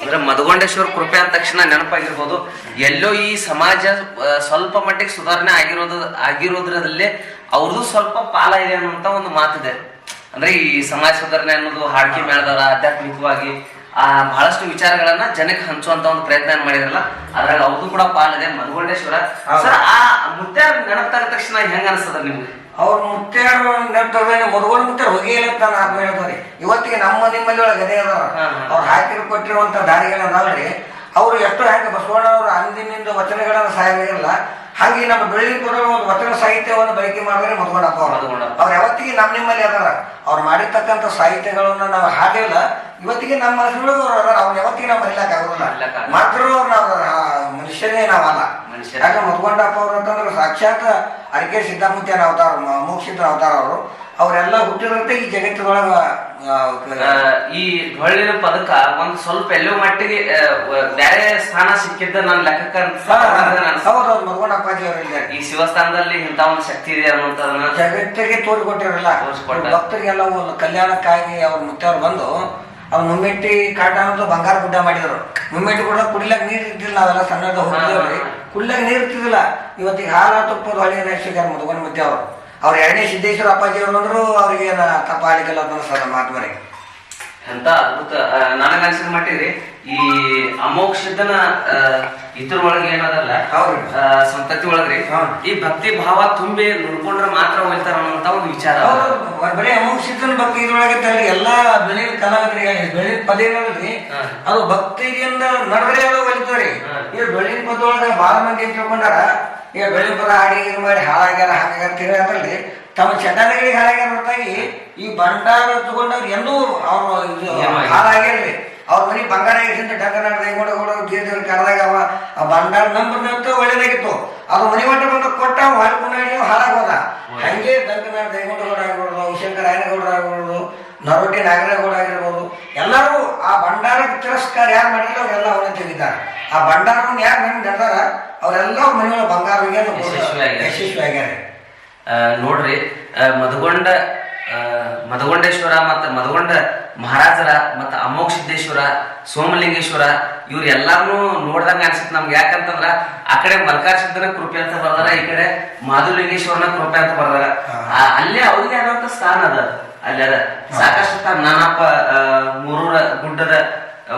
ಅಂದ್ರೆ ಮಧುಗೊಂಡೇಶ್ವರ ಕೃಪೆ ಅಂದ ತಕ್ಷಣ ನೆನಪಾಗಿರ್ಬೋದು. ಎಲ್ಲೋ ಈ ಸಮಾಜ ಸ್ವಲ್ಪ ಮಟ್ಟಿಗೆ ಸುಧಾರಣೆ ಆಗಿರೋದು ಆಗಿರೋದ್ರಲ್ಲಿ ಅವ್ರದ್ದು ಸ್ವಲ್ಪ ಪಾಲ ಇದೆ ಅನ್ನುವಂತ ಒಂದು ಮಾತಿದೆ. ಅಂದ್ರೆ ಈ ಸಮಾಜ ಸುಧಾರಣೆ ಅನ್ನೋದು ಹಾಡಿಕೆ ಮೇಳದಾರ ಆಧ್ಯಾತ್ಮಿಕವಾಗಿ ಆ ಬಹಳಷ್ಟು ವಿಚಾರಗಳನ್ನ ಜನಕ್ಕೆ ಹಂಚುವಂತ ಒಂದು ಪ್ರಯತ್ನ ಮಾಡಿದ್ರಲ್ಲ ಅದ್ರಾಗ ಅವ್ರದ್ದು ಕೂಡ ಪಾಲಿದೆ ಮಧುಗುಂಡೇಶ್ವರ ಸರ್ ಆ ಮುತ್ಯ ನೆನಪಾದ ತಕ್ಷಣ ಹೆಂಗ ಅನಿಸ್ತದ ನಿಮ್ಗೆ? ಅವ್ರ ಮುತ್ಯಾರು ನೆನಪದ ಮದುವೆ ಮುತ್ಯ ಹೋಗಿ ಅಂತ ನಾನು ಹೇಳ್ತಾರೆ ಇವತ್ತಿಗೆ ನಮ್ಮ ನಿಮ್ಮಲ್ಲಿ ಒಳಗೆ ಅದೇ ಅದಾವ. ಅವ್ರು ಹಾಕಿ ಕೊಟ್ಟಿರುವಂತ ದಾರಿಗಳು ಅದಾವ್ರಿ ಅವರು ಎಷ್ಟು ಹೆಂಗೆ ಬಸವಣ್ಣವರು ಅಂದಿನಿಂದ ವಚನಗಳನ್ನ ಸಾಯಿರಲಿಲ್ಲ ಹಾಗೆ ನಮ್ಮ ಬೆಳ್ಳಿ ಕೂಡ ಒಂದು ವಚನ ಸಾಹಿತ್ಯವನ್ನು ಬಳಕೆ ಮಾಡಿದ್ರೆ ಅವರು. ಮಧುಗೊಂಡಪ್ಪ. ಅವ್ರು ಯಾವತ್ತಿಗೆ ನಮ್ಮ ನಿಮ್ಮಲ್ಲಿ ಅದಾರ. ಅವ್ರು ಮಾಡಿರ್ತಕ್ಕಂಥ ಸಾಹಿತ್ಯಗಳನ್ನ ನಾವು ಹಾಡಿಲ್ಲ ಇವತ್ತಿಗೆ ನಮ್ಮ ಮನಸ್ಸಿನೊಳಗೆ ಅವ್ರು ಯಾವತ್ತಿಗೆ ನಾವು ಆಗೋದಿಲ್ಲ ಮರಿಲಕ್ಕಾಗಲ್ಲ. ಮಾತ್ರ ಅವ್ರು ನಾವು ಮನುಷ್ಯನೇ ನಾವಲ್ಲ. ಯಾಕಂದ್ರೆ ಮಧುಗೊಂಡಪ್ಪ ಅವ್ರು ಅಂತಂದ್ರೆ ಸಾಕ್ಷಾತ್ ಅರಕೆ ಸಿದ್ದಮೂರ್ತಿಯನ ಅವತಾರ ಮೋಕ್ಷಿತರ ಅವತಾರ ಅವರು ಅವರೆಲ್ಲ ಹುಟ್ಟಿದಂತೆ ಈ ಜಗತ್ತಿನೊಳಗ ಈ ಹೊಳ್ಳಿನ ಪದಕ ಒಂದ್ ಸ್ವಲ್ಪ ಎಲ್ಲೋ ಮಟ್ಟಿಗೆ ಬೇರೆ ಸ್ಥಾನ ಸಿಕ್ಕಿದ್ದ ನನ್ನ ಲೆಕ್ಕ ಮಧುಗೊಂಡಪ್ಪಾಜಿ ಈ ಶಿವಸ್ಥಾನದಲ್ಲಿ ಇಂತ ಒಂದು ಶಕ್ತಿ ಇದೆ ಅನ್ನುವಂಥದ್ದನ್ನ ಜಗತ್ತಿಗೆ ತೋರಿಕೊಟ್ಟಿರಲ್ಲ. ಭಕ್ತರಿಗೆಲ್ಲ ಒಂದು ಕಲ್ಯಾಣಕ್ಕಾಗಿ ಅವ್ರ ಮುತ್ತವ್ರು ಬಂದು ಅವ್ರು ಮುಮ್ಮೆಟ್ಟಿ ಕಾಟ ಅನ್ನೋದು ಬಂಗಾರ ಗುಡ್ಡ ಮಾಡಿದ್ರು. ಮುಮ್ಮೆಟ್ಟಿ ಕೂಡ ಕುಡಿಲಕ್ ನೀರ್ ಇರ್ತಿಲ್ಲ ನಾವೆಲ್ಲ ಸಣ್ಣದ ಹೋಗಿದ್ದೇವ್ರಿ ಕುಡ್ಲಕ್ ನೀರ್ ಇರ್ತಿದಿಲ್ಲ ಇವತ್ತಿಗೆ ಹಾಲ ತುಪ್ಪದ ಹೊಳೆ ನೈಸಿಗಾರ ಮುದುಗನ್ ಮಧ್ಯ ಅವರು. ಅವ್ರ ಎರಡನೇ ಸಿದ್ದೇಶ್ವರ ಅಪ್ಪಾಜಿ ಅವರು ಅಂದ್ರು ಅವ್ರಿಗೆ ಏನ ತಪ್ಪಾಲಿಕ್ಕಿಲ್ಲ ಅಂತ ಮಾತು ಬರೀ ಎಂತ ಅದ್ಭುತ. ನನಗೆ ಅನ್ಸಿದ ಮಟ್ಟಿಗೆ ಈ ಅಮೋಕ್ಷದನ ಆ, ಇದ್ರೊಳಗೆ ಏನದಲ್ಲ? ಸಂತತಿ ಒಳಗ್ರಿ. ಈ ಭಕ್ತಿ ಭಾವ ತುಂಬಿ ನುಡ್ಕೊಂಡ್ರೆ ಮಾತ್ರ ಹೋಗ್ತಾರ ಅನ್ನೋಂತ ಒಂದು ವಿಚಾರ ಬರೀ ಅಮೋಕ್ಷಿತನ ಭಕ್ತಿ ಇದ್ರೊಳಗೆ ಎಲ್ಲಾ ಬೆಳೆ ಕಲಾವಿದರಿಗೆ ಬೆಳೆ ಪದ ಏನಲ್ರಿ. ಅದು ಭಕ್ತಿಯಿಂದ ನಡೆದ್ರೆ ಅದು ಹೋಗ್ತಾರೆ ಈ ಬೆಳೆದ ಪದೊಳಗೆ ಬಹಳ ಮಂದಿ ತಿಳ್ಕೊಂಡಾರ ಈಗ ಬೆಳೆ ಪದ ಹಾಡಿ ಇದು ಮಾಡಿ ಹಾಳಾಗ್ಯಾರ ಹಾಗಾಗ್ಯಾರ ತಿರ್ಗಾದ್ರಲ್ಲಿ ತಮ್ಮ ಚಟಗಳಿಗೆ ಹಾಳಾಗ್ಯಾರ ಹೊರತಾಗಿ ಈ ಭಂಡಾರ ತಗೊಂಡವ್ರು ಎಂದೂ ಅವ್ರು ಹಾಳಾಗ್ಯಾರ್ರಿ. ಅವ್ರ ಮನೆ ಬಂಗಾರ ಇಟ್ಟಿಂದ ಡಂಗನ ದೈಗೊಂಡ ಕೂಡ ಗೀರ್ದಲ್ಲಿ ಕರೆದಾಗ ಅವ ಆ ಬಂಗಾರ ನಂಬರ್ ಒಳ್ಳೇದಾಗಿತ್ತು. ಅದು ಮನೆ ಮಟ್ಟ ಬಂದು ಕೊಟ್ಟ ಮಾಡ್ಕೊಂಡು ಹಾಳಾಗೋದ. ಹಂಗೆ ಡಂಗನ ದೈಗೊಂಡಗೌಡ ಆಗಿರ್ಬೋದು ಶಂಕರ ಆಯನಗೌಡರ ಆಗಿರ್ಬೋದು ನರೋಟಿ ನಾಗರಗೌಡ ಆಗಿರ್ಬೋದು. ಎಲ್ಲರೂ ಆ ಭಂಡಾರ ತಿರಸ್ಕಾರ ಯಾರು ಮಾಡಿಲ್ಲ ಅವರೆಲ್ಲ ಅವನ್ನ ತೆಗಿದ್ದಾರೆ ಆ ಭಂಡಾರವನ್ನು ಯಾರು ನಂಗೆ ನಡೆದಾರ ಅವರೆಲ್ಲ ಮನೆಯೊಳಗೆ ಬಂಗಾರ ಯಶಸ್ವಿ ಆಗ್ಯಾರ. ನೋಡ್ರಿ ಮಧುಗೊಂಡ ಮಧುಗೊಂಡೇಶ್ವರ ಮತ್ತ ಮಧುಗೊಂಡ ಮಹಾರಾಜರ ಮತ್ತ ಅಮೋಘ ಸಿದ್ದೇಶ್ವರ ಸೋಮಲಿಂಗೇಶ್ವರ ಇವ್ರ ಎಲ್ಲಾರನು ನೋಡ್ದಂಗ ಅನ್ಸುತ್ತೆ ನಮ್ಗೆ. ಯಾಕಂತಂದ್ರ ಆ ಕಡೆ ಮಲ್ಕಾರ ಸಿದ್ದನ ಕೃಪೆ ಅಂತ ಬರ್ದಾರ ಈ ಕಡೆ ಮಾಧುಲಿಂಗೇಶ್ವರನ ಕೃಪೆ ಅಂತ ಬರ್ದಾರ. ಆ, ಅಲ್ಲೇ ಅವ್ರಿಗೆ ಆದಂತ ಸ್ಥಾನ ಅದ. ಅಲ್ಲಿ ಅದ. ಸಾಕಷ್ಟು ನಾನಪ್ಪ ಮೂರೂರ ಗುಡ್ಡದ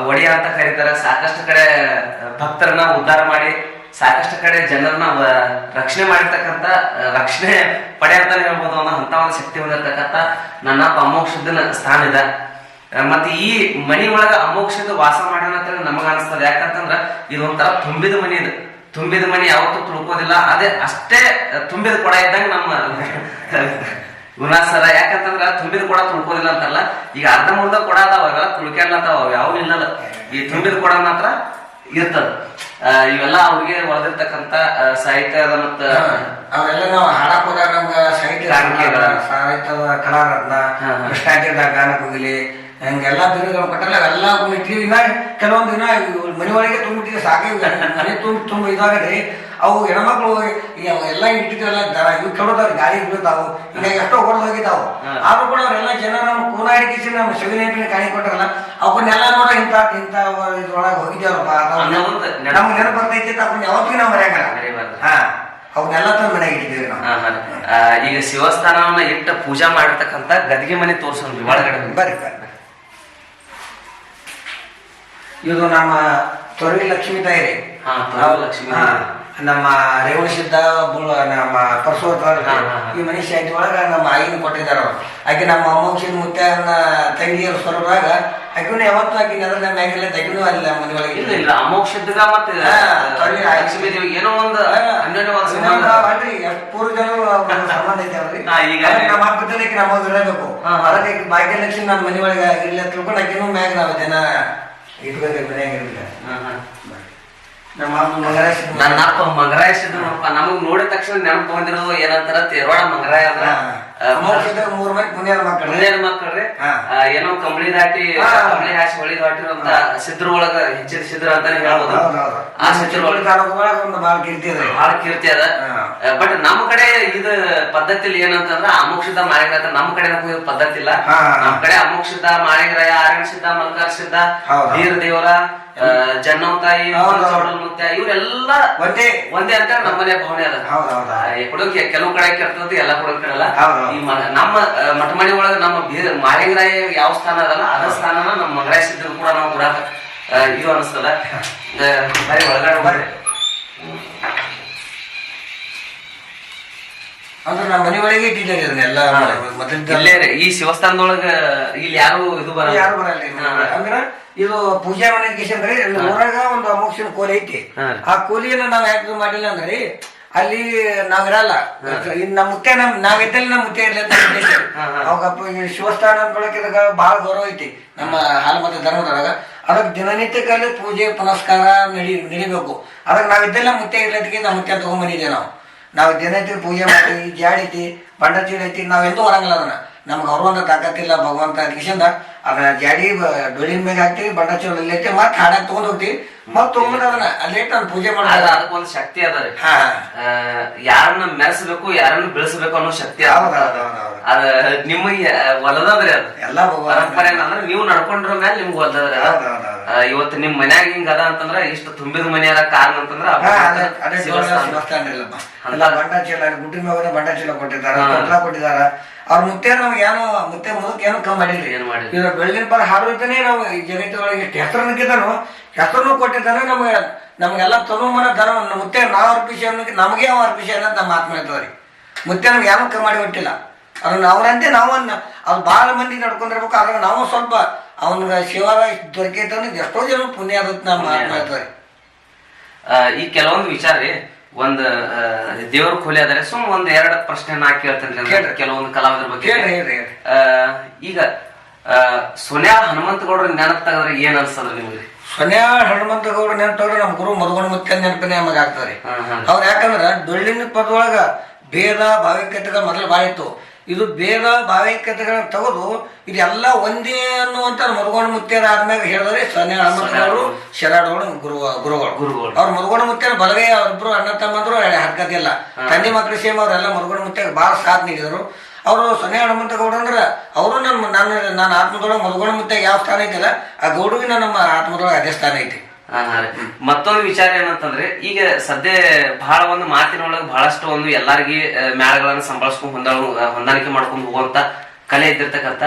ಒಡೆಯ ಅಂತ ಕರೀತಾರ. ಸಾಕಷ್ಟು ಕಡೆ ಭಕ್ತರನ್ನ ಉದ್ಧಾರ ಮಾಡಿ ಸಾಕಷ್ಟು ಕಡೆ ಜನರನ್ನ ರಕ್ಷಣೆ ಮಾಡಿರ್ತಕ್ಕಂಥ ರಕ್ಷಣೆ ಪಡೆ ಅಂತಾನೆ ಹೇಳ್ಬೋದು ಅನ್ನೋ ಅಂತ ಒಂದು ಶಕ್ತಿ ಹೊಂದಿರತಕ್ಕಂಥ ನನ್ನ ಅಮೋಕ್ಷದ ಸ್ಥಾನ ಇದೆ. ಮತ್ತೆ ಈ ಮನಿ ಒಳಗ ಅಮೋಕ್ಷದ ವಾಸ ಮಾಡೋಣ ಅಂತ ನಮಗ ಅನಿಸ್ತದೆ. ಯಾಕಂತಂದ್ರ ಇದೊಂಥರ ತುಂಬಿದ ಮನಿ ಇದು. ತುಂಬಿದ ಮನಿ ಯಾವತ್ತೂ ತುಳ್ಕೋದಿಲ್ಲ. ಅದೇ ಅಷ್ಟೇ ತುಂಬಿದ ಕೊಡ ಇದ್ದಂಗೆ ನಮ್ಮ ಗುಣಾಸರ ಯಾಕಂತಂದ್ರ ತುಂಬಿದ ಕೊಡ ತುಳ್ಕೋದಿಲ್ಲ ಅಂತಲ್ಲ. ಈಗ ಅರ್ಧ ಮುರ್ಧ ಕೊಡ ಅದಾವ ಅವ್ ಯಾವ ಇಲ್ಲ ಈ ತುಂಬಿದ ಕೊಡ ಮಾತ್ರ ಇರ್ತದ. ಇವೆಲ್ಲ ಅವ್ರಿಗೆ ಒಳದಿರ್ತಕ್ಕಂತ ಆ, ಸಾಹಿತ್ಯದ ಮತ್ತ ಅವೆಲ್ಲ ನಾವು ಹಾಡಕ್ ಹೋದಾಗ ನಮ್ಗ ಸಾಹಿತ್ಯ. ಸಾಹಿತ್ಯದ ಕಲಾರತ್ನ ಹಾ, ಗಾನ ಹೋಗಲಿ ಹಂಗೆಲ್ಲ ಬಿರುಗಳು ಕೊಟ್ಟಲ್ಲ ಅವೆಲ್ಲ ಇಟ್ಟಿವಿ ಕೆಲವೊಂದು ದಿನ ಮನೆ ಒಳಗೆ ತುಂಬಿಟ್ಟಿದೆ ಸಾಕೆ ಮನೆ ತುಂಬಿ ತುಂಬ ಇದಾಗದೆ ಅವು ಹೆಣ್ಮಕ್ಳು ಎಲ್ಲ ಇಟ್ಟಿದ್ದೆಲ್ಲ ದರ ಇವು ಕೆಡೋದವ್ರು ಗಾಳಿ ಬೀಳ್ತಾವು ಈಗ ಎಷ್ಟೋ ಹೊಡೆದು ಹೋಗಿದ್ದಾವು. ಆದ್ರೂ ಕೂಡ ಅವರೆಲ್ಲ ಜನ ನಮ್ಮ ಕೂನಾಡಿಕಿಸಿ ನಮ್ಮ ಶಿವನೇಟಿನ ಕಾಣಿ ಕೊಟ್ರಲ್ಲ ಅವನ್ನೆಲ್ಲ ನೋಡ ಇಂಥ ಇಂಥ ಇದ್ರೊಳಗೆ ಹೋಗಿದ್ದೇವಪ್ಪ. ನಮ್ಗೆ ನೆನಪು ಬರ್ತೈತಿ ಅವನ್ನ ಯಾವತ್ತಿಗೂ ನಾವು ಮರೆಯಂಗಲ್ಲ ಹಾ ಅವನ್ನೆಲ್ಲ ತಂದು ಮನೆಗೆ ಇಟ್ಟಿದ್ದೀವಿ ನಾವು ಆ, ಈಗ ಶಿವಸ್ಥಾನವನ್ನ ಇಟ್ಟ ಪೂಜಾ ಮಾಡಿರ್ತಕ್ಕಂಥ ಗದಿಗೆ ಮನೆ ತೋರ್ಸೋನ್ರಿ ಒಳಗಡೆ. ಬರ್ರಿ ಬರ್ರಿ ಇದು ನಮ್ಮ ತೊರವಿ ಲಕ್ಷ್ಮೀ ತಾಯಿ ಹಾ, ಲಕ್ಷ್ಮಿ ನಮ್ಮ ರೇವಣಸಿದ್ದ ಬುಳ ನಮ್ಮ ಹಾ. ಈ ಮನುಷ್ಯ ಆಯ್ತು ಒಳಗ ನಮ್ಮ ಆಯಿನ ಕೊಟ್ಟಿದ್ದಾರ ಅವ್ರು ಆಕೆ ನಮ್ಮ ಅಮ್ಮಕ್ಷಿನ ಮುತ್ತನ ತಂಗಿಯರ ಸ್ವರೂಪದಾಗ ಆಕಿನ ಯಾವತ್ತು ಆಕಿನ ಅದ್ರ ಮ್ಯಾಗಿಲ್ಲ ತಗಿನೂ ಅಲ್ಲ ಮನೆ ಒಳಗೆ ಇಲ್ಲ ಇಲ್ಲ ಅಮೋಕ್ಷದ್ಗ ಮತ್ತೆ. ಲಕ್ಷ್ಮೀ ದೇವಿಗೆ ಏನೋ ಒಂದು ಹನ್ನೆರಡು ವರ್ಷ ಸಂಬಂಧ ಐತೆ ಅವ್ರಿ. ಈಗ- ನಮ್ಮ ಹಬ್ಬದಲ್ಲಿ ಆಕಿ ನಮ್ಮ ಇರಬೇಕು. ಅದಕ್ಕೆ ಆಕಿ ಭಾಗ್ಯಲಕ್ಷ್ಮಿ ನಮ್ಮ ಮನೆ ಒಳಗೆ ಇಲ್ಲ ತಿಳ್ಕೊಂಡು ಆಕಿನೂ ಮ್ಯಾಗ ನಾವು ಜನ ಇಟ್ಬೇಕು ಮನ್ಯಾಗ ಇರ್ಲಿಲ್ಲ. ನಮ್ಮ ಮಂಗಳಾಶಿ ನನ್ನ ಅಪ್ಪ ಮಂಗರಾಯ ನಮಗ್ ನೋಡಿದ ತಕ್ಷಣ ನೆನಪು ಬಂದಿರೋದು ಏನಂತಾರ ತೇರ್ವಾಡ ಮಂಗರಾಯ ಅಂದ್ರ ಮೂರ್ ಮಂದಿ ಮಕ್ಕಳು ಮಕ್ಕಳ್ರಿ ಏನೋ ಕಂಬಳಿ ದಾಟಿ. ಕಂಬಳಿ ಹಾಸಿ ಹೊಳಿ ಒಂದ ಸಿದ್ರ ಒಳಗ ಹೆಚ್ಚಿನ ಸಿದ್ರ ಅಂತಾನೆ ಹೇಳ್ಬೋದು. ಆ ಸಿದ್ರ ಒಳಗ ಒಂದು ಭಾಳ ಕೀರ್ತಿ ಅದ. ರೀ. ಬಹಳ ಕೀರ್ತಿ ಅದ. ಬಟ್ ನಮ್ಮ ಕಡೆ ಇದು ಪದ್ಧತಿಲಿ ಏನಂತಂದ್ರ ಅಮೋಕ್ಷದ ಮಾಳಿಗ್ರಾಯ ನಮ್ಮ ಕಡೆ ಪದ್ಧತಿ ಇಲ್ಲ. ನಮ್ ನಮ್ಮ ಕಡೆ ಅಮೋಕ್ಷದ ಮಾಳಿಗ್ರಾಯ ಆರಣ ಸಿದ್ಧ ಮಲ್ಕಾರ ಸಿದ್ಧ ವೀರ ದೇವರ ಜನ್ನವತಾಯಿ ತಾಯಿ ಮುತ್ಯ ಇವರೆಲ್ಲ ಒಂದೇ. ಒಂದೇ ಅಂತ ನಮ್ಮನೆ ಭಾವನೆ ಅದ. ಕೊಡೋಕೆ ಕೆಲವು ಕಡೆ ಕೆಟ್ಟದ್ದು ಎಲ್ಲ ಕಡೆ ಮ- ನಮ್ಮ ಮಠಮಣಿ ಒಳಗ ನಮ್ಮ ಮಾಳಿಂಗರಾಯ ಯಾವ ಸ್ಥಾನ ಅದಲ್ಲ ಅದ ಸ್ಥಾನ ನಮ್ಮ ಮಂಗರಾಯ ಸಿದ್ಧರು ಕೂಡ ನಾವು ಕೂಡ ಇದು ಅನಿಸ್ತದ. ಬರೀ ಒಳಗಡೆ ಬರ್ರಿ ಅಂದ್ರೆ ನಮ್ಮ ಮನೆ ಒಳಗೆ ಇಟ್ಟಿದ್ದಾರೆ ಇದನ್ನೆಲ್ಲ ಮೊದಲಿಂದ ಇಲ್ಲೇ ರೀ, ಈ ಶಿವಸ್ಥಾನದೊಳಗ ಇಲ್ಲಿ ಯಾರು ಇದು ಬರಲ್ಲ. ಯಾರು ಬರಲ್ಲ ಇಲ್ಲಿ. ಅಂದ್ರ ಇದು ಪೂಜಾ ಮನೆ ಅಂದ್ರೆ ಊರಾಗ ಒಂದು ಅಮೋಕ್ಷನ ಕೋಲಿ ಐತಿ. ಹಾ. ಆ ಕೋಲಿಯನ್ನ ನಾವ್ ಯಾಕೆ ಮಾಡಿಲ್ಲ ಅಂದ್ರೆ ಅಲ್ಲಿ ನಾವಿರಲ್ಲ ಇನ್ ನಮ್ಮ ಮುತ್ತೆ ನಮ್ ನಾವಿದ್ದಲ್ಲಿ ನಮ್ಮ ಮುತ್ತೆ ಇರ್ಲಿ ಅಂತ ಉದ್ದೇಶ. ಈ ಶಿವಸ್ಥಾನ ಬಹಳ ಗೌರವ ಐತಿ. ನಮ್ಮ ಹಾಲು ಮತ್ತೆ ಧರ್ಮದೊಳಗ. ಅದಕ್ಕೆ ಅಲ್ಲಿ ಪೂಜೆ ಪುನಸ್ಕಾರ ನಡಿ ನಡಿಬೇಕು. ಅದಕ್ಕೆ ನಾವಿದ್ದೆಲ್ಲ ಮುತ್ತೆ ಇರ್ಲತ್ತಿಗೆ ನಮ್ಮ ಮುತ್ತೆ ತಗೊಂಡ್ಬಂದಿದ್ದೇವೆ ನಾವು. ನಾವು ದಿನೈತಿ ಪೂಜೆ ಮಾಡ್ತೀವಿ ಜಾಡಿತಿ ಬಂಡ ಚೀಡೈತಿ ನಾವೆಂದೂ ಬರಂಗಿಲ್ಲ ಅದನ್ನ. ನಮ್ಗೆ ಅವ್ರ ತಾಕತ್ತಿಲ್ಲ, ಭಗವಂತ ಅದಕ್ಕಿಂದ ಅದನ್ನ ಜಾಡಿ ಡೋಲಿನ ಮೇಲೆ ಹಾಕ್ತಿವಿ ಬಣ್ಣ ಚೋಲ ಐತಿ ಮತ್ತೆ ಹಾಡಾಕ್ ತಗೊಂಡ್ ಹೋಗ್ತೀವಿ. ಮತ್ತೆ ತಗೊಂಡ್ ಅದನ್ನ ಅಲ್ಲೇ ನಾನು ಪೂಜೆ ಮಾಡ್ತಾರೆ. ಅದಕ್ಕೆ ಒಂದು ಶಕ್ತಿ ಅದ ರೀ. ಯಾರನ್ನ ಮೆರೆಸಬೇಕು ಯಾರನ್ನ ಬೆಳೆಸಬೇಕು ಅನ್ನೋ ಶಕ್ತಿ ಅದ. ನಿಮಗೆ ಹೊಲದದ್ರಿ ಅದು. ಎಲ್ಲ ಪರಂಪರೆ ಏನಂದ್ರೆ ನೀವು ನಡ್ಕೊಂಡ್ರ ಮೇಲೆ ನಿಮ್ಗೆ. ಆ, ಇವತ್ತು ನಿಮ್ ಮನ್ಯಾಗ ಹಿಂಗ ಅದ ಅಂತಂದ್ರ ಇಷ್ಟು ತುಂಬಿದ ಮನೆಯಾರ ಕಾರಣ ಅಂತಂದ್ರ ಬಂಡ ಚೀಲ ಗುಡ್ಡಿ ಮೇಲೆ ಬಂಡ ಚೀಲ ಕೊಟ್ಟಿದ್ದಾರೆ ಹಾ. ಕೊಟ್ಟಿದ್ದಾರೆ. ಅವ್ರ ಮುತ್ತೆ ನಮ್ಗೆ ಏನೋ ಮುತ್ತೆ ಮುದಕ್ ಏನೋ ಕಮ್ಮಿ ಮಾಡಿಲ್ರಿ. ಏನ್ ಮಾಡಿಲ್ಲ. ಬೆಳಗಿನ ಪರ ಹಾಡುವಂತಾನೆ ನಾವು ಈ ಜಗತ್ತೊಳಗೆ ಎಷ್ಟು ಹೆಸರು ನಿಂತಿದ್ದಾನು ಹೆಸರನ್ನು ಕೊಟ್ಟಿದ್ದಾನೆ ನಮಗೆ ನಮಗೆಲ್ಲ ತನುಮನ ಧನ ನಮ್ಮ ಮುತ್ತೆ ನಾವು ಅರ್ಪಿಸಿ ಅನ್ನೋಕೆ ನಮಗೆ ಅವ ಅರ್ಪಿಸಿ ಅನ್ನೋದು ನಮ್ಮ ಆತ್ಮ ಇರ್ತದೆ ರೀ ಮುತ್ತೆ ನಮ್ಗೆ ಯಾವ ಮಾಡಿ ಬಿಟ್ಟಿಲ್ಲ ಅದನ್ನ ಅವರಂತೆ ನಾವು ಅದು ಭಾಳ ಮಂದಿ ನಡ್ಕೊಂಡಿರ್ಬೇಕು ಅದ್ರಾಗ ನಾವು ಸ್ವಲ್ಪ ಅವನಿಗೆ ಶಿವಾಗ ದೊರಕೈತೆ ಅಂದ್ರೆ ಎಷ್ಟೋ ಜನ ಪುಣ್ಯ ಆದತ್ ನಮ್ಮ ಆತ್ಮ ಇರ್ತದೆ ಆ, ಈ ಕೆಲವೊಂದು ವಿಚಾರ ರೀ ಒಂದ್ ದೇವ್ರ ಖೋಲಿ ಆದರೆ ಸುಮ್ ಒಂದ್ ಎರಡ್ ಪ್ರಶ್ನೆ ನಾ ಕೇಳ್ತೇನೆ. ಕೆಲವೊಂದು ಕಲಾವಿದರ ಬಗ್ಗೆ. ಈಗ ಸೋನ್ಯಾ ಹನುಮಂತಗೌಡ್ರ ನೆನಪು ತಗದ್ರೆ ಏನ್ ಅನ್ಸದ್ರಿ ನಿಮ್ಗೆ? ಸೊನ್ಯಾ ಹನುಮಂತ ಗೌಡ ನೆನಪವ್ರೆ ನಮ್ಮ ಗುರು ಮಧುಗಣ ಮುತ್ಯ ನೆನಪಿನ ನಮಗೆ ಆಗ್ತದ್ರಿ ಅವ್ರ ಯಾಕಂದ್ರ ಡೊಳ್ಳಿನ ಪದೊಳಗ ಭೇದ ಭಾವೈಕ್ಯತೆಗಳು ಮೊದಲು ಬಾಯಿತು ಇದು ಭೇದ ಭಾವೈಕ್ಯತೆಗಳನ್ನ ತೆಗೆದು ಇದೆಲ್ಲ ಒಂದೇ ಅನ್ನುವಂತ ಮಧುಗೋಣ ಮುತ್ಯರ ಆದ್ಮೇಲೆ ಹೇಳಿದ್ರೆ ಸೊನ್ಯಾ ಹನುಮಂತಗೌಡರು ಶರಾಡಗಳು ಗುರು ಗುರುಗಳು. ಗುರುಗಳು. ಅವ್ರ ಮಧುಗೋಣ ಮುತ್ಯರ ಬಲವೇ ಅವ್ರಿಬ್ರು ಅಣ್ಣ ತಮ್ಮಂದ್ರು ಹರ್ಕತಿಲ್ಲ ತಂದೆ ಮಕ್ಕಳು ಸೇಮ್ ಅವರೆಲ್ಲ ಮಧುಗೋಣ ಮುತ್ಯಾಗ ಬಹಳ ಸಾಥ್ ನೀಡಿದರು. ಅವರು ಸೊನ್ನೆ ಹನುಮಂತ ಗೌಡ ಅಂದ್ರೆ ಅವರು ನಮ್ಮ ನನ್ನ ನನ್ನ ಆತ್ಮದೊಳಗೆ ಮಧುಗಣ ಮತ್ತೆ ಯಾವ ಸ್ಥಾನ ಐತಲ್ಲ, ಆ ಗೌಡವಿನ ನಮ್ಮ ಆತ್ಮದೊಳಗೆ ಅದೇ ಸ್ಥಾನ ಐತಿ. ಮತ್ತೊಂದು ವಿಚಾರ ಏನಂತಂದ್ರೆ, ಈಗ ಸದ್ಯ ಬಹಳ ಒಂದು ಮಾತಿನೊಳಗೆ ಬಹಳಷ್ಟು ಒಂದು ಎಲ್ಲಾರ್ಗಿ ಮ್ಯಾಳಗಳನ್ನ ಸಂಭಾಳಿಸ್ಕೊಂಡು ಹೊಂದಾಣ ಹೊಂದಾಣಿಕೆ ಮಾಡ್ಕೊಂಡು ಹೋಗುವಂತ ಕಲೆ ಇದ್ದಿರ್ತಕ್ಕಂಥ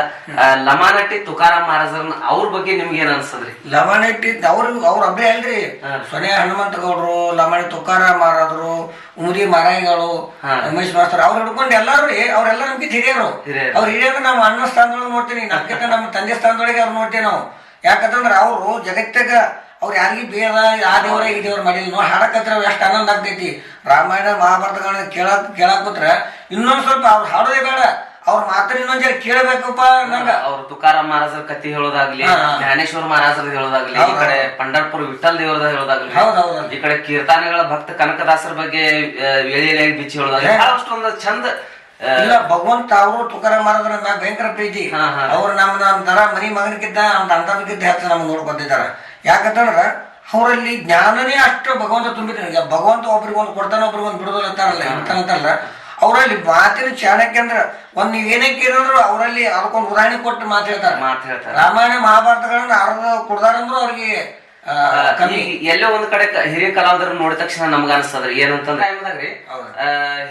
ಲಮಾನಟ್ಟಿ ತುಕಾರಾಮ್ ಮಹಾರಾಜರನ್ನ ಅವ್ರ ಬಗ್ಗೆ ನಿಮ್ಗೆ ಏನ್ ಅನ್ಸದ್ರಿ? ಲಮಾನಟ್ಟಿ ಅವ್ರ ಅವ್ರು ಅಬ್ಬೇ ಅಲ್ರಿ ಸೊನೆ ಹನುಮಂತ ಗೌಡ್ರು ಲಮಾಣಿ ತುಕಾರಾಮ್ ಮಹಾರಾಜರು ಉಮರಿ ಮಾರಾಯಿಗಳು. ರಮೇಶ್ ಮಾಸ್ತರ್ ಅವ್ರು ಹಿಡ್ಕೊಂಡು ಎಲ್ಲಾರು ಅವ್ರೆಲ್ಲ ನಮ್ಗೆ ಹಿರಿಯರು. ಹಿರಿಯರು. ಅವ್ರ ಹಿರಿಯರು ನಾವು ಅಣ್ಣ ಸ್ಥಾನದೊಳಗೆ ನೋಡ್ತೀನಿ ನಮ್ಗಿಂತ ನಮ್ಮ ತಂದೆ ಸ್ಥಾನದೊಳಗೆ ಅವ್ರು ನೋಡ್ತೀವಿ ನಾವು. ಯಾಕಂತಂದ್ರೆ ಅವರು ಜಗತ್ತಾಗ ಅವ್ರು ಯಾರಿಗೂ ಬೇಡ ಆ ದೇವರ ಈ ದೇವ್ರ ಮಾಡಿಲ್ಲ. ನೋಡಿ ಹಾಡಕತ್ರ ಎಷ್ಟು ಆನಂದ ಆಗ್ತೈತಿ. ರಾಮಾಯಣ ಮಹಾಭಾರತಗಳನ್ನ ಕೇಳಕ್ ಕೇಳಕ್ ಕೂತ್ರೆ ಇನ್ನೊಂದ್ ಸ್ವಲ್ಪ ಅವ್ರು ಹಾಡೋದೇ ಬೇಡ. ಅವ್ರ ಮಾತ್ರ ಇನ್ನೊಂದ್ ಜರ ಕೇಳಬೇಕಪ್ಪ ನಂಗ. ಅವ್ರ ತುಕಾರಾಮ್ ಮಹಾರಾಜರ ಕಥೆ ಹೇಳೋದಾಗ್ಲಿ. ಜ್ಞಾನೇಶ್ವರ ಮಹಾರಾಜರ ಹೇಳೋದಾಗ್ಲಿ ಈ ಕಡೆ ಪಂಡರ್ಪುರ ವಿಠಲ್ ದೇವರದ ಹೇಳೋದಾಗ್ಲಿ ಹೌದು, ಹೌದು. ಈ ಕಡೆ ಕೀರ್ತನೆಗಳ ಭಕ್ತ ಕನಕದಾಸರ ಬಗ್ಗೆ ಎಳಿ ಎಳೆ ಬಿಚ್ಚಿ ಹೇಳೋದಾಗ್ಲಿ ಅಷ್ಟೊಂದು ಚಂದ ಇಲ್ಲ ಭಗವಂತ ಅವರು ತುಕಾರ ಮಾರದ್ರ ಮ್ಯಾಗ ಭಯಂಕರ ಪ್ರೀತಿ. ಅವ್ರು ನಮ್ಮ ನಮ್ಮ ತರ ಮನಿ ಮಗನಿಗಿದ್ದ ಅಂತ ಅಂತದಕ್ಕಿದ್ದ ಹೆಚ್ಚು ನಮ್ಗೆ ನೋಡ್ಕೊತಿದ್ದಾರೆ ಯಾಕಂತಂದ್ರ ಅವರಲ್ಲಿ ಜ್ಞಾನನೇ ಅಷ್ಟು ಭಗವಂತ ತುಂಬಿದ್ರೆ. ಭಗವಂತ ಒಬ್ರಿಗೆ ಒಂದು ಕೊಡ್ತಾನೆ ಒಬ್ರಿಗೆ ಒಂದು ಬಿಡೋದಿಲ್ಲ ಅಂತಾರಲ್ಲ ಇರ್ತಾನಂತಲ್ಲ ಅವರಲ್ಲಿ ಮಾತಿನ ಚಾಣಕ್ಯ ಅಂದ್ರ ಒಂದ್ ಏನಕ್ಕೆ ಇರೋದ್ರು ಅವರಲ್ಲಿ ಅದಕ್ಕೊಂದು ಉದಾಹರಣೆ ಕೊಟ್ಟು ಮಾತು ಹೇಳ್ತಾರೆ ಮಾತ್ ಹೇಳ್ತಾರೆ ರಾಮಾಯಣ ಮಹಾಭಾರತಗಳನ್ನ ಅರ್ಧ ಕೊಡ್ದಾರಂದ್ರು ಅವ್ರಿಗೆ ಎಲ್ಲೋ ಒಂದ್ ಕಡೆ ಹಿರಿಯ ಕಲಾವಿದರ ನೋಡಿದ ತಕ್ಷಣ ನಮ್ಗ ಅನಿಸ್ತದ್ರಿ ಏನಂತಂದ್ರೆ ಟೈಮ್ದಾಗ್ರಿ.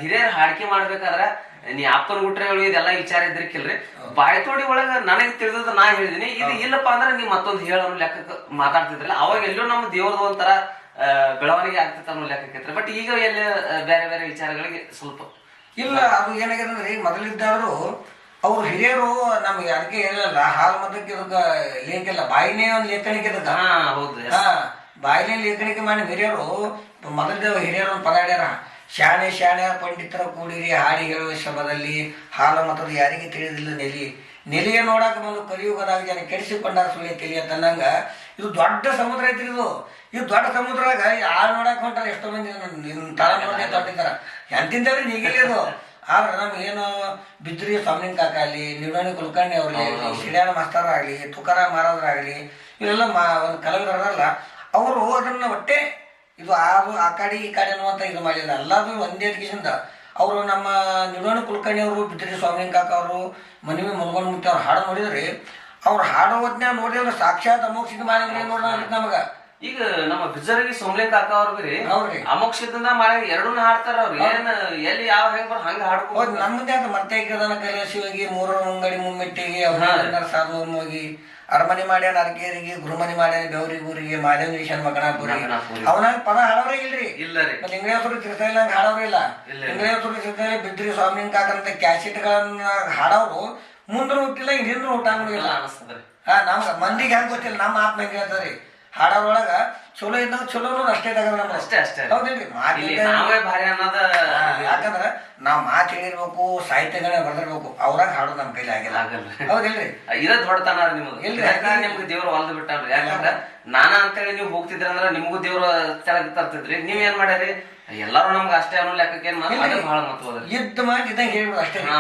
ಹಿರಿಯರ್ ಹಾಡಿಕೆ ಮಾಡ್ಬೇಕಾದ್ರ ನೀ ಅಪ್ಪನ ಗುಟ್ರೆ ಹೇಳಿ ಇದೆಲ್ಲ ವಿಚಾರ ಇದ್ರಿಕಿಲ್ರಿ? ಬಾಯ್ತೋಡಿ ಒಳಗ ನನಗೆ ತಿಳಿದ ನಾ ಹೇಳಿದೀನಿ. ಇದು ಇಲ್ಲಪ್ಪ ಅಂದ್ರೆ ನೀ ಮತ್ತೊಂದು ಹೇಳೋ ಲೆಕ್ಕ ಮಾತಾಡ್ತಿದ್ರಲ್ಲ ಅವಾಗ ಎಲ್ಲೋ ನಮ್ಮ ದೇವ್ರದ ಒಂಥರ ಬೆಳವಣಿಗೆ ಆಗ್ತಿತ್ತು ಅನ್ನೋ ಲೆಕ್ಕಕ್ಕೆ ಬಟ್ ಈಗ ಎಲ್ಲ ಬೇರೆ ಬೇರೆ ವಿಚಾರಗಳಿಗೆ ಸ್ವಲ್ಪ ಇಲ್ಲ ಅದು ಏನಾಗಿದೆ ಅಂದ್ರೆ ಈಗ ಮೊದಲಿದ್ದಾದ್ರು ಅವ್ರು ಹಿರಿಯರು ನಮ್ಗೆ ಅದಕ್ಕೆ ಹೇಳಲ್ಲ ಹಾಲು ಮತಕ್ಕೆ ಲಿಂಕ್ ಇಲ್ಲ ಬಾಯಿನೇ ಒಂದು ಲೇಖನಿಕೆ ಇದಕ್ಕ ಹಾ ಹೌದು. ಹಾ ಬಾಯಿನೇ ಲೇಖನಿಕೆ ಮಾಡಿ ಹಿರಿಯರು ಮೊದಲಿದ್ದ ಹಿರಿಯರು ಪದ ಹೇಳ್ಯಾರ ಶಾಣೆ ಶಾಣೆ ಪಂಡಿತರ ಕೂಡಿರಿ ಹಾಡಿ ಹೇಳುವ ಶಬ್ದದಲ್ಲಿ ಹಾಲು ಮತದ ಯಾರಿಗೆ ತಿಳಿದಿಲ್ಲ ನೆಲಿ. ನೆಲಿಯ ನೋಡಕ್ಕೆ ಬಂದು ಕಲಿಯುಗದಾಗ ಜನ ಕೆಡಿಸಿಕೊಂಡಾರ ಸುಳಿ ತಿಳಿಯ ತನ್ನಂಗ. ಇದು ದೊಡ್ಡ ಸಮುದ್ರ ಐತ್ರಿ ಇದು. ಇದು ದೊಡ್ಡ ಸಮುದ್ರದಾಗ ಯಾರು ನೋಡಕ್ ಹೊಂಟಾರ ಎಷ್ಟೋ ಮಂದಿ ನಿನ್ನ ತರ ನೋಡಿ ದೊಡ್ಡಿದ್ದಾರ ಎಂತಿಂತವ್ರಿ ನೀಗಿಲಿದು ಆದ್ರೆ ನಮ್ಗೆ ಏನು ಬಿದ್ರಿ ಸ್ವಾಮಿನ ಕಾಕ ಆಗಲಿ ನಿಡೋಣಿ ಕುಲಕರ್ಣಿ ಅವ್ರಿಗೆ ಆಗಲಿ ಮಾಸ್ತಾರ ಆಗಲಿ ತುಕಾರ ಮಹಾರಾಜರಾಗಲಿ ಇವರೆಲ್ಲ ಮಾ ಒಂದು ಕಲಾವಿದರಲ್ಲ ಅವರು ಅದನ್ನ ಒಟ್ಟೆ ಇದು ಅದು ಆ ಕಡೆ ಈ ಕಡೆ ಅನ್ನುವಂತ ಇದು ಮಾಡಿಲ್ಲ ಎಲ್ಲಾದ್ರೂ ಒಂದೇ ಎಡ್ಕಿಸಿಂದ ಅವರು ನಮ್ಮ ನಿಡೋಣ ಕುಲಕರ್ಣಿ ಅವರು ಬಿದ್ರಿ ಸ್ವಾಮಿನ ಕಾಕ ಅವರು ಮನವಿ ಮುಲ್ಗೊಂಡ್ ಮುಟ್ಟಿ ಅವ್ರು ಹಾಡು ನೋಡಿದ್ರಿ ಅವ್ರು ಹಾಡೋ ಹೊತ್ನ್ಯಾಗ ನೋಡಿದ್ರೆ ಸಾಕ್ಷಾತ್ ಅಮೋಕ್ಷಿತ ಮಾಡಿದ್ರೆ ನೋಡೋಣ ನಮಗ. ಈಗ ನಮ್ಮ ಬಿಜರಿಗೆ ಸೋಮ್ಲೆ ಕಾಕ ಅವ್ರಿಗೆ ಹೌದ್ರಿ. ಅಮೋಕ್ಷದಿಂದ ಮಾಡ ಎರಡೂ ಹಾಡ್ತಾರ ಅವ್ರು. ಏನ್ ಎಲ್ಲಿ ಯಾವ ಹೆಂಗ್ ಬರ್ ಹಂಗ ಹಾಡ್ಕೊ ನಮ್ದೇ ಅದು ಮತ್ತೆ ಕದನ ಕೈಲಾಸಿ ಹೋಗಿ ಮೂರರ ಮುಂಗಡಿ ಮುಮ್ಮಿಟ್ಟಿಗೆ ಅವ್ರ ಸಾಧು ಹೋಗಿ ಅರಮನೆ ಮಾಡ್ಯಾನ ಅರಕೇರಿಗೆ ಗುರುಮನಿ ಮಾಡ್ಯಾನ ಗುರಿಗೆ ಊರಿಗೆ ಮಾದೇವೀಶನ್ ಮಗನಾಪುರಿ ಗುರಿ ಅವನಾಗ ಪದ ಹಾಡೋರೇ ಇಲ್ರಿ. ಇಲ್ಲ ರೀ. ಮತ್ತೆ ಹಾಡೋರೇ ಇಲ್ಲ. ಇಲ್ಲ. ಇಂಗ್ಲೇಸರು ತಿರ್ಸೈಲ ಬಿದ್ರಿ ಸ್ವಾಮಿ ಕಾಕಂತ ಕ್ಯಾಸೆಟ್ಗಳನ್ನ ಹಾಡೋರು ಮುಂದ್ರೂ ಹುಟ್ಟಿಲ್ಲ ಹಿಂದ್ರೂ ಹುಟ್ಟಂಗಿಲ್ಲ ಹಾ ನಮ್ ಮಂದಿಗೆ ಹೆಂಗ್ ಗೊತ್ತಿಲ್ಲ ನಮ್ಮ ಆತ್ಮ ಹೆಂಗ್ ಹೇಳ್ತಾರಿ. ಹಾಡೋರೊಳಗ ಚಲೋ ಇದ್ದಾಗ ಚಲೋ ಅಷ್ಟೇ ತಗೋ ನಮ್ಗೆ ಅಷ್ಟೇ ಅಷ್ಟೇ. ಹೌದಿಲ್ರಿ ನಾವೇ ಭಾರಿ ಅನ್ನೋದ ಯಾಕಂದ್ರ ನಾವ್ ಮಾತು ಹೇಳಿರ್ಬೇಕು ಸಾಹಿತ್ಯಗಳನ್ನ ಬರ್ದಿರ್ಬೇಕು ಅವ್ರಾಗ ಹಾಡೋದು ನಮ್ ಕೈಲಿ ಆಗಿಲ್ಲ. ಹೌದಿಲ್ರಿ ಇದ ದೊಡ್ಡತನ ನಿಮ್ಗೆ ಇಲ್ರಿ. ಯಾಕಂದ್ರೆ ನಿಮ್ಗೆ ದೇವ್ರ ಹೊಲ್ದು ಬಿಟ್ಟಾನ್ರಿ ಯಾಕಂದ್ರ ನಾನ ಅಂತೇಳಿ ನೀವು ಹೋಗ್ತಿದ್ರ ಅಂದ್ರ ನಿಮ್ಗೂ ದೇವ್ರ ಚೆನ್ನಾಗಿ ತರ್ತಿದ್ರಿ. ನೀವ್ ಏನ್ ಮಾಡ್ಯಾರಿ? ಎಲ್ಲಾರು ನಮ್ಗೆ ಅಷ್ಟೇ ಅನ್ನೋ ಲೆಕ್ಕಕ್ಕೆ ಬಹಳ ಮಹತ್ವ ಯುದ್ಧ ಮಾಡಿ ಇದ್ದಂಗೆ ಹೇಳ್ಬಿಡು ಅಷ್ಟೇ. ಹಾ.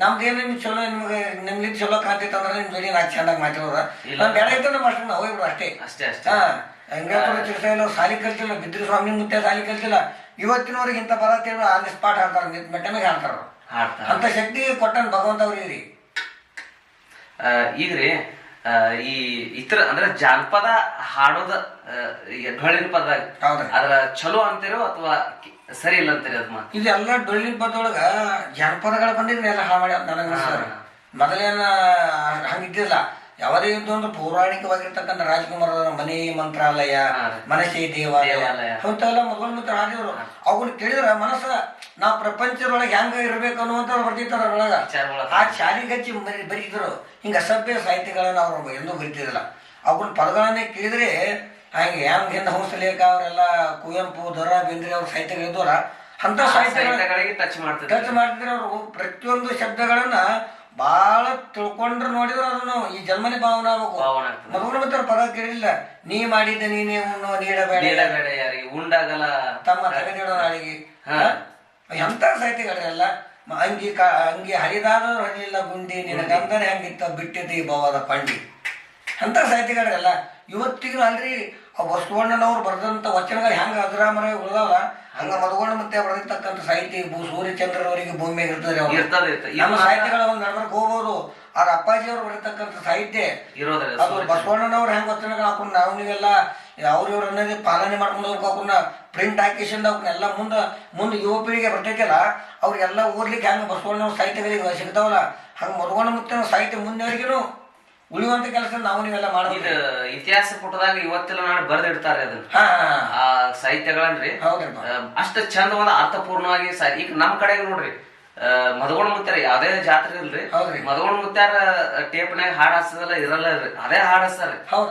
ನಮ್ದು ಏನು ನಿಮ್ಗೆ ಚಲೋ ನಿಮ್ಗೆ ನಿಮ್ಗೆ ಚಲೋ ಕಾಣ್ತೈತೆ ಅಂದ್ರೆ ನಿಮ್ ಜೋಡಿ ನಾಲ್ಕು ಚಂದಾಗಿ ಮಾತಾಡೋದ ಇಲ್ಲ. ನಮ್ ಬೇಡ ಇತ್ತು ನಮ್ಮ ಅಷ್ಟೇ ನಾವು ಹೋಗ್ಬಿಡು ಅಷ್ಟೇ. ಅಷ್ಟೇ ಅಷ್ಟೇ. ಹಂಗಾಪುರ ತಿರ್ಸೈಲ ಸಾಲಿ ಕಲ್ತಿಲ್ಲ ಬಿದ್ರಿ ಸ್ವಾಮಿ ಮುತ್ತೆ ಸಾಲಿ ಕಲ್ತಿಲ್ಲ. ಇವತ್ತಿನವ್ರಿಗೆ ಇಂಥ ಪದ ತಿಳಿದ್ರು ಆನ್ ದಿ ಸ್ಪಾಟ್ ಹಾಡ್ತಾರ ಮೆಟ್ಟ ಮೇಲೆ ಹಾಡ್ತಾರ. ಅಂತ ಶಕ್ತಿ ಕೊಟ್ಟನ್ ಭಗವಂತ ಅವ್ರಿಗೆ ಆ, ಈಗ್ರಿ ಆ, ಈ ಇತರ ಅಂದ್ರೆ ಜಾನಪದ ಹಾಡೋದ ಡೊಳ್ಳಿನ ಪದ. ಅದ್ರ ಚಲೋ ಅಂತೀರೋ ಅಥವಾ ಸರಿ ಇಲ್ಲ ಅಂತೀರಿ ಅದ್ ಮಾತು? ಇದೆಲ್ಲ ಡೊಳ್ಳಿನ ಪದೊಳಗ ಜಾನಪದಗಳು ಬಂದಿದ್ರೆ ಎಲ್ಲ ನನಗೆ ಅನಿಸ್ತದೆ. ಮೊದಲೇನ ಹಂಗಿದ್ದಿಲ್ಲ ಯಾವುದೇ ಇದ್ದು ಅಂದ್ರೆ ಪೌರಾಣಿಕವಾಗಿರ್ತಕ್ಕಂಥ ರಾಜಕುಮಾರ ಮನೆ ಮಂತ್ರಾಲಯ. ಮನಸ್ಸೇ ದೇವಾಲಯ. ಅಂತೆಲ್ಲ ಮೊದಲು ಮತ್ತೆ ಹಾಡಿದ್ರು ಅವನ್ನ ಕೇಳಿದ್ರ ಮನಸ್ಸ ನಾ ಪ್ರಪಂಚದೊಳಗೆ ಹೆಂಗ ಇರ್ಬೇಕು ಅನ್ನುವಂತ ಬರ್ತಿರ್ತಾರ ಅದ್ರೊಳಗ ಆ ಶಾಲಿಗಚ್ಚಿ ಬರಿ ಬರೀತಿದ್ರು ಹಿಂಗ ಅಸಭ್ಯ ಸಾಹಿತ್ಯಗಳನ್ನ ಅವ್ರು ಎಂದೂ ಬರೀತಿದ್ರಲ್ಲ ಅವ್ರ ಪದಗಳನ್ನೇ ಕೇಳಿದ್ರೆ ಹಂಗೆ ಹೆಂಗ್ ಹಿಂದ ಹಂಸಲೇಖ ಅವರೆಲ್ಲ ಕುವೆಂಪು ದೊರ ಬೇಂದ್ರೆ ಅವ್ರ ಸಾಹಿತ್ಯಗಳಿದ್ದವರ ಅಂತ ಸಾಹಿತ್ಯಗಳ ಸಾಹಿತ್ಯಗಳಿಗೆ ಟಚ್ ಮಾಡ್ತಿದ್ರು. ಟಚ್ ಮಾಡ್ತಿದ್ರೆ ಅವರು ಪ್ರತಿಯೊಂದು ಶಬ್ದಗಳನ್ನ ಬಹಳ ತಿಳ್ಕೊಂಡ್ರೆ ನೋಡಿದ್ರೆ ಅದನ್ನು. ಈ ಜನ್ಮನೆ ಭಾವನೆ ಮಗುನ ಮತ್ತೆ ಪದ ಕೇಳಿಲ್ಲ. ನೀ ಮಾಡಿದ್ದ ನೀನೇ ಉಣ್ಣು ನೀಡಬೇಡ ನೀಡಬೇಡ ಯಾರಿಗೆ. ಉಂಡಾಗಲ್ಲ. ತಮ್ಮ ತಗದಿಡೋ ನಾಳಿಗೆ ಹಾ. ಎಂತ ಸಾಹಿತ್ಯಗಳೆಲ್ಲ ಮ- ಅಂಗಿ ಕ ಅಂಗಿ ಹರಿದಾದರೂ ಹರಿಲಿಲ್ಲ ಗುಂಡಿ. ನಿನ್ನ ಗಂಧನೆ ಹಂಗಿತ್ತ ಬಿಟ್ಟಿದ್ದು ಈ ಭಾವದ ಪಂಡಿ. ಅಂತ ಸಾಹಿತ್ಯಗಳೆಲ್ಲ ಇವತ್ತಿಗೂ ಅಲ್ರಿ. ಆ ಬಸವಣ್ಣನವ್ರು ಬರೆದಂತ ವಚನಗಳು ಹೆಂಗ ಅಜರಾಮರ ಉಳಿದಾವಲ್ಲ ಹಂಗ ಮಧುಗೊಂಡ ಮತ್ತೆ ಬರೆದಿರ್ತಕ್ಕಂಥ ಸಾಹಿತ್ಯ ಭೂ ಸೂರ್ಯಚಂದ್ರನವರಿಗೆ ಭೂಮಿ ಇರ್ತದೆ. ನಮ್ಮ ಸಾಹಿತ್ಯಗಳ ಒಂದು ನಡ್ಬರ್ಕ್ ಹೋಗ್ಬೋದು. ಅವ್ರ ಅಪ್ಪಾಜಿ ಅವ್ರು ಬರೆತಕ್ಕಂಥ ಸಾಹಿತ್ಯ ಇರೋದ್ರಿ ಅದು ಬಸವಣ್ಣನವ್ರು ಹೆಂಗ್ ವಚನಗಳು ಹಾಕೊಂಡು ನಾವು ನೀವೆಲ್ಲ ಅವ್ರ ಇವ್ರ ಅನ್ನೋದೇ ಪಾಲನೆ ಮಾಡ್ಕೊಂಡು ಹೋಗ್ಬೇಕು ಅವ್ರನ್ನ ಪ್ರಿಂಟ್ ಹಾಕಿಸಿಂದ ಅವ್ರನ್ನೆಲ್ಲ ಮುಂದೆ ಮುಂದೆ ಯುವ ಪೀಳಿಗೆ ಬರ್ತೈತಲ್ಲ ಅವ್ರಿಗೆಲ್ಲ ಓದ್ಲಿಕ್ಕೆ ಹೆಂಗ್ ಬಸವಣ್ಣವ್ರ ಸಾಹಿತ್ಯಗಳಿಗೆ ಸಿಗ್ತಾವಲ್ಲ ಹಂಗ ಮಧುಗೊಂಡ ಮುತ್ತಿನ ಸಾಹಿತ್ಯ ಮುಂದೆವರೆಗೂ ಉಳಿಯುವಂತ ಕೆಲಸ ನಾವು ನೀವೆಲ್ಲ ಇದು ಇತಿಹಾಸ ಪುಟದಾಗ ಇವತ್ತೆಲ್ಲ ನಾಳೆ ಬರ್ದಿಡ್ತಾರೆ ಅದನ್ನ. ಹಾ ಆ ಸಾಹಿತ್ಯಗಳನ್ರಿ. ಹೌದ್ರಪ್ಪ ಆ, ಅಷ್ಟ ಚಂದವಾದ ಅರ್ಥಪೂರ್ಣವಾಗಿ ಸಾ- ಈಗ ನಮ್ ಕಡೆಗೆ ನೋಡ್ರಿ ಮದಗೋಣ ಮುತ್ತಾರ ಯಾವ್ದೇ ಜಾತ್ರೆ ಇಲ್ರಿ. ಹೌದ್ರಿ. ಮುತ್ತಾರ ಮುತ್ಯಾರ ಟೇಪ್ನಾಗ ಹಾಡ್ ಹಾಸದಲ್ಲ ಇರಲ್ಲ ರೀ. ಅದೇ ಹಾಡ್ ಹಚ್ತಾರ್ರಿ ಹೌದು.